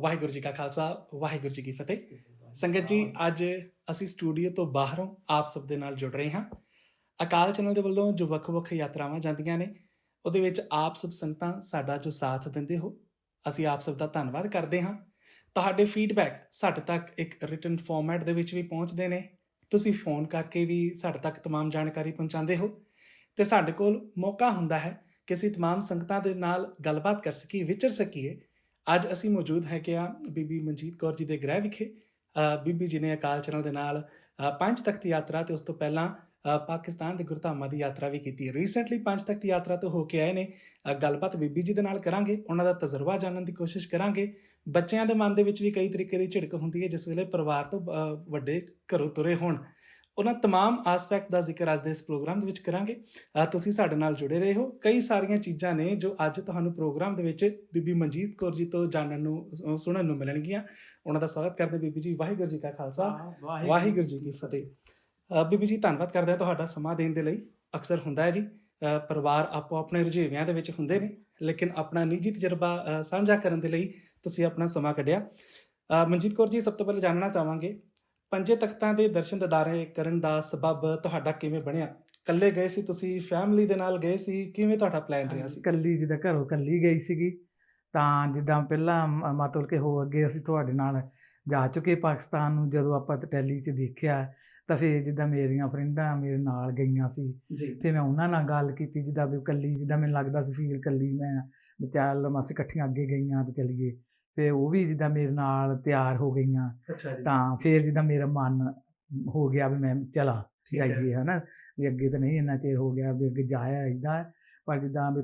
ਵਾਹਿਗੁਰੂ ਜੀ ਕਾ ਖਾਲਸਾ ਵਾਹਿਗੁਰੂ ਜੀ ਕੀ ਫਤਿਹ ਸੰਗਤ ਜੀ ਅੱਜ ਅਸੀਂ ਸਟੂਡੀਓ ਤੋਂ ਬਾਹਰੋਂ ਆਪ ਸਭ ਦੇ ਨਾਲ ਜੁੜ ਰਹੇ ਹਾਂ ਅਕਾਲ ਚੈਨਲ ਦੇ ਵੱਲੋਂ ਜੋ ਵੱਖ-ਵੱਖ ਯਾਤਰਾਵਾਂ ਜਾਂਦੀਆਂ ਨੇ ਉਹਦੇ ਵਿੱਚ ਆਪ ਸਭ ਸੰਗਤਾਂ ਸਾਡਾ ਜੋ ਸਾਥ ਦਿੰਦੇ ਹੋ ਅਸੀਂ ਆਪ ਸਭ ਦਾ ਧੰਨਵਾਦ ਕਰਦੇ ਹਾਂ ਤੁਹਾਡੇ ਫੀਡਬੈਕ ਸਾਡੇ ਤੱਕ ਇੱਕ ਰਿਟਨ ਫਾਰਮੈਟ ਦੇ ਵਿੱਚ ਵੀ ਪਹੁੰਚਦੇ ਨੇ ਤੁਸੀਂ ਫੋਨ ਕਰਕੇ ਵੀ ਸਾਡੇ ਤੱਕ तमाम ਜਾਣਕਾਰੀ ਪਹੁੰਚਾਉਂਦੇ ਹੋ ਤੇ ਸਾਡੇ ਕੋਲ ਮੌਕਾ ਹੁੰਦਾ ਹੈ ਕਿ ਅਸੀਂ तमाम ਸੰਗਤਾਂ ਦੇ ਨਾਲ ਗੱਲਬਾਤ ਕਰ ਸਕੀਏ ਵਿਚਰ ਸਕੀਏ ਅੱਜ ਅਸੀਂ ਮੌਜੂਦ ਹੈ ਕਿ ਆ ਬੀਬੀ ਮਨਜੀਤ ਕੌਰ ਜੀ ਦੇ ਗ੍ਰਹਿ ਵਿਖੇ। ਬੀਬੀ ਜੀ ਨੇ ਅਕਾਲ ਚਰਨ ਦੇ ਨਾਲ ਪੰਜ ਤਖਤ ਯਾਤਰਾ ਤੇ ਉਸ ਤੋਂ ਪਹਿਲਾਂ ਪਾਕਿਸਤਾਨ ਦੇ ਗੁਰਧਾਮਾਂ ਦੀ ਯਾਤਰਾ ਵੀ ਕੀਤੀ। ਹੈ ਰੀਸੈਂਟਲੀ ਪੰਜ ਤਖਤ ਯਾਤਰਾ ਤੋਂ ਹੋ ਕੇ ਆਏ ਨੇ। ਗੱਲਬਾਤ ਬੀਬੀ ਜੀ ਦੇ ਨਾਲ ਕਰਾਂਗੇ, ਉਹਨਾਂ ਦਾ ਤਜਰਬਾ ਜਾਣਨ ਦੀ ਕੋਸ਼ਿਸ਼ ਕਰਾਂਗੇ। ਬੱਚਿਆਂ ਦੇ ਮਨ ਦੇ ਵਿੱਚ ਵੀ ਕਈ ਤਰੀਕੇ ਦੀ ਝਿੜਕ ਹੁੰਦੀ ਹੈ, ਜਿਸ ਵੇਲੇ ਪਰਿਵਾਰ ਤੋਂ ਵੱਡੇ ਘਰੋਂ ਤੁਰੇ ਹੋਣ। ਉਹਨਾਂ तमाम ਐਸਪੈਕਟ ਦਾ ਜ਼ਿਕਰ ਅੱਜ ਦੇ ਇਸ ਪ੍ਰੋਗਰਾਮ ਦੇ ਵਿੱਚ ਕਰਾਂਗੇ ਅ, ਤੁਸੀਂ ਸਾਡੇ ਨਾਲ ਜੁੜੇ ਰਹੇ ਹੋ ਕਈ ਸਾਰੀਆਂ ਚੀਜ਼ਾਂ ਨੇ ਜੋ ਅੱਜ ਤੁਹਾਨੂੰ ਪ੍ਰੋਗਰਾਮ ਦੇ ਵਿੱਚ ਬੀਬੀ ਮਨਜੀਤ ਕੌਰ ਜੀ ਤੋਂ ਜਾਣਨ ਨੂੰ ਅ, ਸੁਣਨ ਨੂੰ ਮਿਲਣਗੀਆਂ ਉਹਨਾਂ ਦਾ ਸਵਾਗਤ ਕਰਦੇ ਬੀਬੀ ਜੀ ਵਾਹਿਗੁਰੂ ਜੀ ਕਾ ਖਾਲਸਾ ਵਾਹਿਗੁਰੂ ਜੀ ਕੀ ਫਤਿਹ ਅ, ਬੀਬੀ ਜੀ ਧੰਨਵਾਦ ਕਰਦੇ ਹਾਂ ਤੁਹਾਡਾ ਸਮਾਂ ਦੇਣ ਦੇ ਲਈ ਅਕਸਰ ਹੁੰਦਾ ਹੈ ਜੀ ਅ, ਪਰਿਵਾਰ ਆਪੋ ਆਪਣੇ ਰੁਝੇਵਿਆਂ ਦੇ ਵਿੱਚ ਹੁੰਦੇ ਨੇ ਲੇਕਿਨ ਆਪਣਾ ਨਿੱਜੀ ਤਜਰਬਾ ਅ, ਸਾਂਝਾ ਕਰਨ ਦੇ ਲਈ ਤੁਸੀਂ ਆਪਣਾ ਸਮਾਂ ਕੱਢਿਆ ਅ, ਮਨਜੀਤ ਕੌਰ ਜੀ ਸਭ ਤੋਂ ਪਹਿਲਾਂ ਜਾਣਨਾ ਚਾਹਾਂਗੇ ਪੰਜੇ ਤਖਤਾਂ ਦੇ ਦਰਸ਼ਨ ਦਿਦਾਰੇ ਕਰਨ ਦਾ ਸਬਬ ਤੁਹਾਡਾ ਕਿਵੇਂ ਬਣਿਆ? ਇਕੱਲੇ ਗਏ ਸੀ ਤੁਸੀਂ ਫੈਮਿਲੀ ਦੇ ਨਾਲ ਗਏ ਸੀ ਕਿਵੇਂ ਤੁਹਾਡਾ ਪਲਾਨ ਰਿਹਾ ਸੀ? ਕੱਲੀ ਜਿੱਦਾਂ ਘਰੋਂ ਕੱਲੀ ਗਈ ਸੀਗੀ। ਤਾਂ ਜਿੱਦਾਂ ਪਹਿਲਾਂ ਮ- ਮਤਲਬ ਕਿ ਹੋ ਅੱਗੇ ਅਸੀਂ ਤੁਹਾਡੇ ਨਾਲ ਜਾ ਚੁੱਕੇ ਪਾਕਿਸਤਾਨ ਨੂੰ ਜਦੋਂ ਆਪਾਂ ਟੈਲੀ 'ਚ ਦੇਖਿਆ ਤਾਂ ਫਿਰ ਜਿੱਦਾਂ ਮੇਰੀਆਂ ਫਰੈਂਡਾਂ ਮੇਰੇ ਨਾਲ ਗਈਆਂ ਸੀ। ਫਿਰ ਮੈਂ ਉਹਨਾਂ ਨਾਲ ਗੱਲ ਕੀਤੀ ਜਿੱਦਾਂ ਵੀ ਕੱਲੀ ਜਿੱਦਾਂ ਮੈਨੂੰ ਲੱਗਦਾ ਸੀ ਫੀਲ ਕੱਲੀ ਮੈਂ ਵੀ ਚੱਲ ਅਸੀਂ ਇਕੱਠੀਆਂ ਅੱਗੇ ਗਈਆਂ ਤੇ ਚੱਲੀਏ। ਫਿਰ ਉਹ ਵੀ ਜਿੱਦਾਂ ਮੇਰੇ ਨਾਲ ਤਿਆਰ ਹੋ ਗਈਆਂ ਅੱਛਾ ਜੀ। ਤਾਂ ਫਿਰ ਜਿੱਦਾਂ ਮੇਰਾ ਮਨ ਹੋ ਗਿਆ ਵੀ ਮੈਂ ਚਲਾ। ਜਾਈਏ ਹਨਾ? ਵੀ ਅੱਗੇ ਤਾਂ ਨਹੀਂ ਇੰਨਾ ਚਿਰ ਹੋ ਗਿਆ ਵੀ ਅੱਗੇ ਜਾਇਆ ਇਦਾਂ ਪਰ ਜਿੱਦਾਂ ਵੀ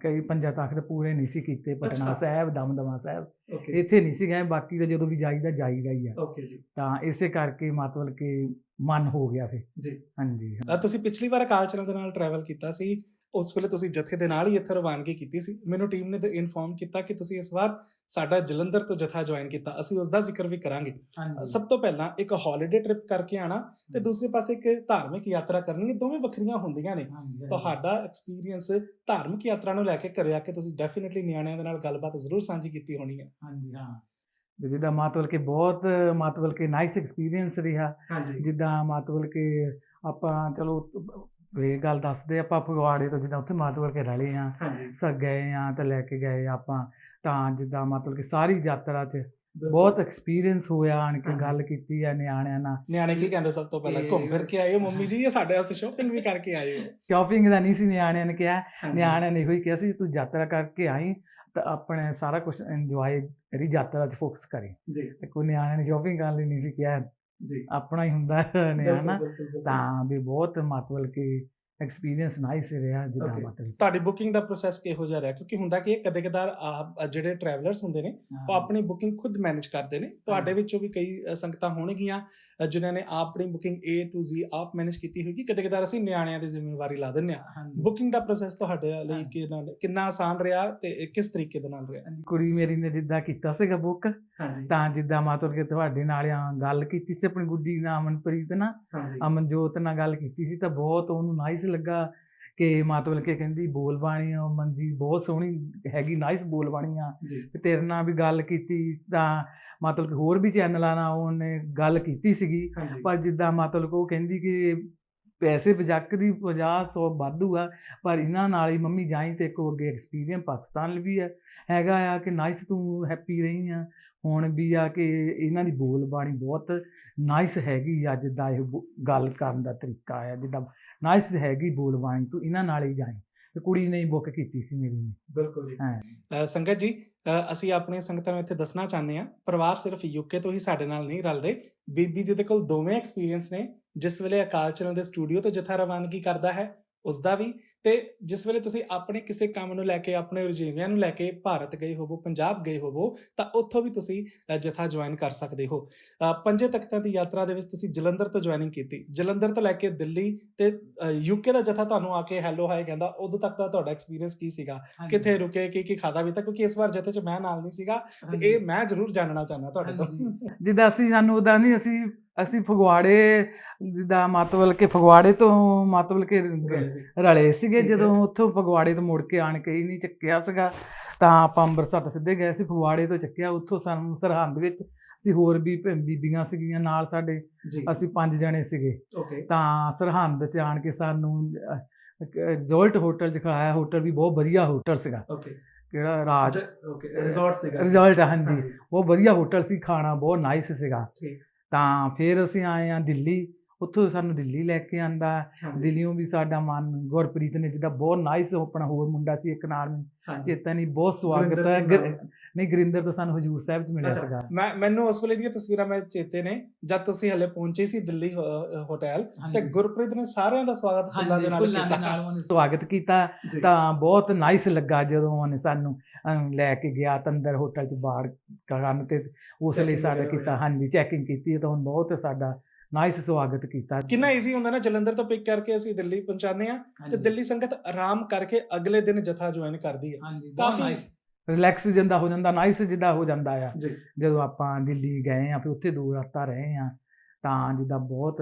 ਕਈ ਪੰਜਾਂ ਤੱਕ ਤਾਂ ਪੂਰੇ ਨਹੀਂ ਸੀ ਕੀਤੇ ਪਟਨਾ। ਸਾਹਿਬ ਦਮਦਮਾ ਸਾਹਿਬ ਇੱਥੇ ਨਹੀਂ ਸੀ ਗਏ ਬਾਕੀ ਤਾਂ ਜਦੋਂ ਵੀ ਜਾਈਦਾ ਜਾਈਦਾ ਹੀ ਆ। ਓਕੇ ਜੀ। ਤਾਂ ਇਸੇ ਕਰਕੇ ਮਤਲਬ ਕਿ ਮਨ ਹੋ ਗਿਆ ਫਿਰ। ਜੀ। ਹਾਂਜੀ। ਤੁਸੀਂ ਪਿਛਲੀ ਵਾਰ ਅਕਾਲ ਚੈਨਲ ਦੇ ਨਾਲ ਟਰੈਵਲ ਕੀਤਾ ਸੀ। ਉਸ ਵੇਲੇ ਤੁਸੀਂ ਜਥੇ ਦੇ ਨਾਲ ਹੀ ਇੱਥੇ ਰਵਾਨਗੀ ਕੀਤੀ ਸੀ। ਮੈਨੂੰ ਟੀਮ ਨੇ ਇਨਫੋਰਮ ਕੀਤਾ ਕਿ ਤੁਸੀਂ ਇਸ ਵਾਰ ਸਾਡਾ ਜਲੰਧਰ ਤੋਂ ਜਥਾ ਜੁਆਇਨ ਕੀਤਾ। ਅਸੀਂ ਉਸ ਦਾ ਜ਼ਿਕਰ ਵੀ ਕਰਾਂਗੇ। ਸਭ ਤੋਂ ਪਹਿਲਾਂ ਇੱਕ ਹੌਲੀਡੇ ਟ੍ਰਿਪ ਕਰਕੇ ਆਣਾ ਤੇ ਦੂਸਰੇ ਪਾਸੇ ਇੱਕ ਧਾਰਮਿਕ ਯਾਤਰਾ ਕਰਨੀ ਇਹ ਦੋਵੇਂ ਵੱਖਰੀਆਂ ਹੁੰਦੀਆਂ ਨੇ। ਤੁਹਾਡਾ ਐਕਸਪੀਰੀਅੰਸ ਧਾਰਮਿਕ ਯਾਤਰਾ ਨੂੰ ਲੈ ਕੇ ਕਰਿਆ ਕਿ ਤੁਸੀਂ ਡੈਫੀਨਿਟਲੀ ਨਿਆਣਿਆਂ ਦੇ ਨਾਲ ਗੱਲਬਾਤ ਜ਼ਰੂਰ ਸਾਂਝੀ ਕੀਤੀ ਹੋਣੀ ਹੈ। ਹਾਂਜੀ ਹਾਂ। ਜਿੱਦਾਂ ਮਤਲਬ ਕਿ ਬਹੁਤ ਮਤਲਬ ਕਿ ਨਾਈਸ ਐਕਸਪੀਰੀਅੰਸ ਰਿਹਾ। ਜਿੱਦਾਂ ਮਤਲਬ ਕਿ ਆਪਾਂ ਚਲੋ ਇਹ ਗੱਲ ਦੱਸਦੇ ਆਪਾਂ ਫਗਵਾੜੇ ਤੋਂ ਜਿੱਦਾਂ ਉੱਥੇ ਮਤਲਬ ਕਿ ਰਲੇ ਆ ਸਭ ਗਏ ਆ ਤੇ ਲੈ ਕੇ ਗਏ ਆਪਾਂ ਤਾਂ ਜਿੱਦਾਂ ਮਤਲਬ ਕਿ ਸਾਰੀ ਯਾਤਰਾ 'ਚ ਬਹੁਤ ਐਕਸਪੀਰੀਅੰਸ ਹੋਇਆ ਆਣ ਕੇ। ਗੱਲ ਕੀਤੀ ਆ ਨਿਆਣਿਆਂ ਨਾਲ। ਨਿਆਣੇ ਕੀ ਕਹਿੰਦੇ ਸਭ ਤੋਂ ਪਹਿਲਾਂ ਘੁੰਮ ਫਿਰ ਕੇ ਆਏ ਹੋ ਮੰਮੀ ਜੀ ਇਹ ਸਾਡੇ ਵਾਸਤੇ ਸ਼ਾਪਿੰਗ ਵੀ ਕਰਕੇ ਆਏ ਹੋ ਸ਼ਾਪਿੰਗ ਦਾ ਨਹੀਂ ਸੀ ਨਿਆਣਿਆਂ ਨੇ ਕਿਹਾ। ਨਿਆਣਿਆਂ ਨੇ ਇਹੋ ਹੀ ਕਿਹਾ ਸੀ ਤੂੰ ਯਾਤਰਾ ਕਰਕੇ ਆਈ ਤਾਂ ਆਪਣੇ ਸਾਰਾ ਕੁਝ ਇੰਜੋਏ ਜਿਹੜੀ ਯਾਤਰਾ 'ਚ ਫੋਕਸ ਕਰੀ। ਜੀ। ਤੇ ਕੋਈ ਨਿਆਣਿਆਂ ਨੇ ਸ਼ਾਪਿੰਗ ਕਰਨ ਲਈ ਨਹੀਂ ਸੀ ਕਿਹਾ। ਜੀ ਆਪਣਾ ਹੀ ਹੁੰਦਾ ਹੈ ਨਿਆਣਾ ਬਿਲਕੁਲ, ਬਿਲਕੁਲ, ਬਿਲਕੁਲ। ਤਾਂ ਵੀ ਬਹੁਤ ਮਤਲਬ ਕਿ ਐਕਸਪੀਰੀਅੰਸ ਨਾਈਸ ਰਿਹਾ ਜਿੱਦਾਂ. ਮਤਲਬ ਤੁਹਾਡੀ ਬੁਕਿੰਗ ਦਾ ਪ੍ਰੋਸੈਸ ਕਿਹੋ ਜਿਹਾ ਰਿਹਾ ਕਿਉਂਕਿ ਹੁੰਦਾ ਕਿ ਕਦੇ ਕਦਾਰ ਜਿਹੜੇ ਟਰੈਵਲਰਸ ਹੁੰਦੇ ਨੇ ਉਹ ਆਪਣੀ ਬੁਕਿੰਗ ਖੁਦ ਮੈਨੇਜ ਕਰਦੇ ਨੇ ਤੁਹਾਡੇ। ਵਿੱਚੋਂ ਵੀ ਕਈ ਸੰਗਤਾਂ ਹੋਣਗੀਆਂ ਜਿਨ੍ਹਾਂ ਨੇ ਆਪਣੀ ਬੁਕਿੰਗ A to Z ਆਪ ਮੈਨੇਜ ਕੀਤੀ ਹੋਏਗੀ ਕਦੇ ਕਦਾਰ ਅਸੀਂ ਨਿਆਣਿਆਂ ਦੀ ਜ਼ਿੰਮੇਵਾਰੀ ਲਾ ਦਿੰਦੇ ਆ। ਬੁਕਿੰਗ ਦਾ ਪ੍ਰੋਸੈਸ ਤੁਹਾਡੇ ਲਈ। ਕਿੰਨਾ ਆਸਾਨ ਰਿਹਾ ਤੇ ਕਿਸ ਤਰੀਕੇ ਦੇ ਨਾਲ ਰਿਹਾ ਕੁੜੀ ਮੇਰੀ ਨੇ ਜਿੱਦਾਂ ਕੀਤਾ ਸੀਗਾ ਬੁੱਕ ਹਾਂਜੀ। ਤਾਂ ਜਿੱਦਾਂ ਮਤਲਬ ਕਿ ਤੁਹਾਡੇ ਨਾਲ ਆ ਗੱਲ ਕੀਤੀ ਸੀ ਆਪਣੀ ਗੁੱਡੀ ਨਾਲ ਅਮਨਪ੍ਰੀਤ ਨਾਲ ਅਮਨਜੋਤ ਨਾਲ ਗੱਲ ਕੀਤੀ ਸੀ ਤਾਂ ਬਹੁਤ ਉਹਨੂੰ ਨਾਈਸ ਲੱਗਾ ਕਿ ਮਤਲਬ ਕਿ ਕਹਿੰਦੀ ਬੋਲ ਬਾਣੀ ਆ ਮੰਦੀ ਬਹੁਤ ਸੋਹਣੀ ਹੈਗੀ ਨਾਈਸ ਬੋਲ ਬਾਣੀ ਆ। ਤੇ ਤੇਰੇ ਨਾਲ ਵੀ ਗੱਲ ਕੀਤੀ ਤਾਂ ਮਤਲਬ ਕਿ ਹੋਰ ਵੀ ਚੈਨਲਾਂ ਨਾਲ ਉਹਨੇ ਗੱਲ ਕੀਤੀ ਸੀਗੀ। ਪਰ ਜਿੱਦਾਂ ਮਤਲਬ ਕਿ ਕਹਿੰਦੀ ਕਿ ਪੈਸੇ ਬਜਕ ਦੀ 50 100 ਵਾਧੂ ਆ, ਪਰ ਇਹਨਾਂ ਨਾਲ ਹੀ ਮੰਮੀ ਜਾਈ ਤੇ ਕੋ ਅੱਗੇ ਐਕਸਪੀਰੀਅੰਸ ਪਾਕਿਸਤਾਨ ਲਈ ਵੀ ਹੈ। ਹੈਗਾ ਆ ਕਿ ਨਾਈਸ ਤੂੰ ਹੈਪੀ ਰਹੀ ਆ, ਹੁਣ ਵੀ ਆ ਕਿ ਇਹਨਾਂ ਦੀ ਬੋਲ ਬਾਣੀ ਬਹੁਤ ਨਾਈਸ ਹੈਗੀ ਆ ਜਿੱਦਾਂ ਇਹ ਬੋ- ਗੱਲ ਕਰਨ ਦਾ ਤਰੀਕਾ ਆ, ਜਿੱਦਾਂ ਨਾਈਸ ਹੈਗੀ ਬੋਲ ਬਾਣੀ ਤੂੰ ਇਹਨਾਂ ਨਾਲ ਹੀ ਜਾਈ ਤੇ ਕੁੜੀ ਨੇ ਬੁੱਕ ਕੀਤੀ ਸੀ ਮੇਰੀ ਨੇ। ਬਿਲਕੁਲ ਜੀ। ਹਾਂ। ਸੰਗਤ ਜੀ ਅਸੀਂ ਆਪਣੀਆਂ ਸੰਗਤਾਂ ਨੂੰ ਇੱਥੇ ਦੱਸਣਾ ਚਾਹੁੰਦੇ ਹਾਂ। ਪਰਿਵਾਰ ਸਿਰਫ ਯੂਕੇ ਤੋਂ ਹੀ ਸਾਡੇ ਨਾਲ ਨਹੀਂ ਰਲਦੇ। ਬੀਬੀ ਜੀ ਦੇ ਕੋਲ ਦੋਵੇਂ ਐਕਸਪੀਰੀਅੰਸ ਨੇ ਜਿਸ ਵੇਲੇ ਅਕਾਲ ਚੈਨਲ ਦੇ ਸਟੂਡੀਓ ਤੋਂ ਜਥਾ ਰਵਾਨਗੀ ਕਰਦਾ ਹੈ ਉਸ ਦਾ ਵੀ ਤੇ ਜਿਸ ਵੇਲੇ ਤੁਸੀਂ ਆਪਣੇ ਕਿਸੇ ਕੰਮ ਨੂੰ ਲੈ ਕੇ ਆਪਣੇ ਰੁਝੇਵਿਆਂ ਨੂੰ ਲੈ ਕੇ ਭਾਰਤ ਗਏ ਹੋਵੋ ਪੰਜਾਬ ਗਏ ਹੋਵੋ ਤਾਂ ਉੱਥੋਂ ਵੀ ਤੁਸੀਂ ਜਥਾ ਜੁਆਇਨ ਕਰ ਸਕਦੇ ਹੋ। ਪੰਜੇ ਤਖਤਾਂ ਦੀ ਯਾਤਰਾ ਦੇ ਵਿੱਚ ਤੁਸੀਂ ਜਲੰਧਰ ਤੋਂ ਜੁਆਇਨਿੰਗ ਕੀਤੀ। ਜਲੰਧਰ ਤੋਂ ਲੈ ਕੇ ਦਿੱਲੀ ਤੇ ਯੂਕੇ ਦਾ ਜਥਾ ਤੁਹਾਨੂੰ ਆ ਕੇ ਹੈਲੋ ਹਾਈ ਕਹਿੰਦਾ ਉਦੋਂ ਤੱਕ ਦਾ ਤੁਹਾਡਾ ਐਕਸਪੀਰੀਅੰਸ ਕੀ ਸੀਗਾ? ਕਿੱਥੇ ਰੁਕੇ ਕੀ ਕੀ ਖਾਦਾ ਵੀ ਤਾਂ ਕਿਉਂਕਿ ਇਸ ਵਾਰ ਜਥੇ 'ਚ ਮੈਂ ਨਾਲ ਨਹੀਂ ਸੀਗਾ ਤੇ ਇਹ ਮੈਂ ਜ਼ਰੂਰ ਜਾਣਨਾ ਚਾਹੁੰਦਾ ਤੁਹਾਡੇ ਤੋਂ। ਜਿੱਦਾਂ ਅਸੀਂ ਸਾਨੂੰ ਉਦਾਂ ਨਹੀਂ ਅਸੀਂ ਅਸੀਂ ਫਗਵਾੜੇ ਦਾ ਮਤਲਬ ਕਿ ਫਗਵਾੜੇ ਤੋਂ ਮਤਲਬ ਕਿ ਰਲੇ ਸੀਗੇ। ਜਦੋਂ ਉੱਥੋਂ ਫਗਵਾੜੇ ਤੋਂ ਮੁੜ ਕੇ ਆਣ ਕੇ ਹੀ ਨਹੀਂ ਚੱਕਿਆ ਸੀਗਾ ਤਾਂ ਆਪਾਂ ਅੰਮ੍ਰਿਤਸਰ ਸਿੱਧੇ ਗਏ ਸੀ ਫਗਵਾੜੇ ਤੋਂ ਚੱਕਿਆ ਉੱਥੋਂ ਸਾਨੂੰ ਸਰਹੰਦ ਵਿੱਚ ਅਸੀਂ ਹੋਰ ਵੀ ਬੀਬੀਆਂ ਸੀਗੀਆਂ ਨਾਲ ਸਾਡੇ ਅਸੀਂ ਪੰਜ ਜਣੇ ਸੀਗੇ। ਤਾਂ ਸਰਹੰਦ ਚ ਆਣ ਕੇ ਸਾਨੂੰ ਰਿਜ਼ੋਲਟ ਹੋਟਲ ਚ ਖੜਾਇਆ ਹੋਟਲ ਵੀ ਬਹੁਤ ਵਧੀਆ ਹੋਟਲ ਸੀਗਾ। ਕਿਹੜਾ ਰਾਜ? ਓਕੇ ਰਿਜ਼ੋਰਟ ਸੀਗਾ। ਰਿਜ਼ਲਟ ਹਾਂਜੀ। ਬਹੁਤ ਵਧੀਆ ਹੋਟਲ ਸੀ ਖਾਣਾ ਬਹੁਤ ਨਾਈਸ ਸੀਗਾ। ਠੀਕ। ਤਾਂ ਫਿਰ ਅਸੀਂ ਆਏ ਆ ਦਿੱਲੀ ਉੱਥੋਂ ਸਾਨੂੰ ਦਿੱਲੀ ਲੈ ਕੇ ਆਂਦਾ ਦਿੱਲੀੋਂ ਵੀ ਸਾਡਾ ਮਨ ਗੁਰਪ੍ਰੀਤ ਨੇ ਜਿਹਦਾ ਬਹੁਤ ਨਾਈਸ ਆਪਣਾ ਹੋਰ ਮੁੰਡਾ ਸੀ ਇੱਕ ਨਾਲ ਚੇਤਾ ਨਹੀਂ ਬਹੁਤ ਸਵਾਗਤ ਹੈ। ਨਹੀਂ ਗੁਰਿੰਦਰ ਤਾਂ ਸਾਨੂੰ ਹਜੂਰ ਸਾਹਿਬ ਚ ਮਿਲਿਆ ਸੀਗਾ। ਮੈਂ ਮੈਨੂੰ ਉਸ ਵੇਲੇ ਦੀਆਂ ਤਸਵੀਰਾਂ ਮੈਂ ਚੇਤੇ ਨੇ ਜਦ ਤੁਸੀਂ ਹਲੇ ਪਹੁੰਚੇ ਸੀ ਦਿੱਲੀ ਹੋਟਲ ਤੇ ਗੁਰਪ੍ਰੀਤ ਨੇ ਸਾਰਿਆਂ ਦਾ ਸਵਾਗਤ ਫੁੱਲਾਂ ਦੇ ਨਾਲ ਕੀਤਾ। ਨਾਲ ਉਹਨੇ ਸਵਾਗਤ ਕੀਤਾ। ਤਾਂ ਬਹੁਤ ਨਾਈਸ ਲੱਗਾ ਜਦੋਂ ਉਹਨੇ ਸਾਨੂੰ ਲੈ ਕੇ ਗਿਆ ਤਾਂ ਅੰਦਰ ਹੋਟਲ ਚ ਬਾੜ ਕਰਨ ਤੇ ਉਸ ਲਈ ਸਾਡਾ ਕੀਤਾ। ਹਾਂਜੀ ਚੈਕਿੰਗ ਕੀਤੀ ਤਾਂ ਹੁਣ ਬਹੁਤ ਸਾਡਾ ਨਾਈਸ ਸਵਾਗਤ ਕੀਤਾ ਕਿੰਨਾ ਈਜ਼ੀ ਹੁੰਦਾ ਨਾ ਜਲੰਧਰ ਤੋਂ ਪਿਕ ਕਰਕੇ ਅਸੀਂ ਦਿੱਲੀ ਪਹੁੰਚਾਉਂਦੇ ਆ ਤੇ ਦਿੱਲੀ ਸੰਗਤ ਆਰਾਮ ਕਰਕੇ ਅਗਲੇ ਦਿਨ ਜਥਾ ਜੁਆਇਨ ਕਰਦੀ ਹੈ ਹਾਂਜੀ ਕਾਫੀ ਰਿਲੈਕਸ ਜਿੰਦਾ ਹੋ ਜਾਂਦਾ ਨਾਈਸ ਜਿੱਦਾਂ ਹੋ ਜਾਂਦਾ ਆ ਜੀ ਜਦੋਂ ਆਪਾਂ ਦਿੱਲੀ ਗਏ ਆ ਫਿਰ ਉੱਥੇ ਦੋ ਰਾਤਾਂ ਰਹੇ ਆ ਤਾਂ ਜਿੱਦਾਂ ਬਹੁਤ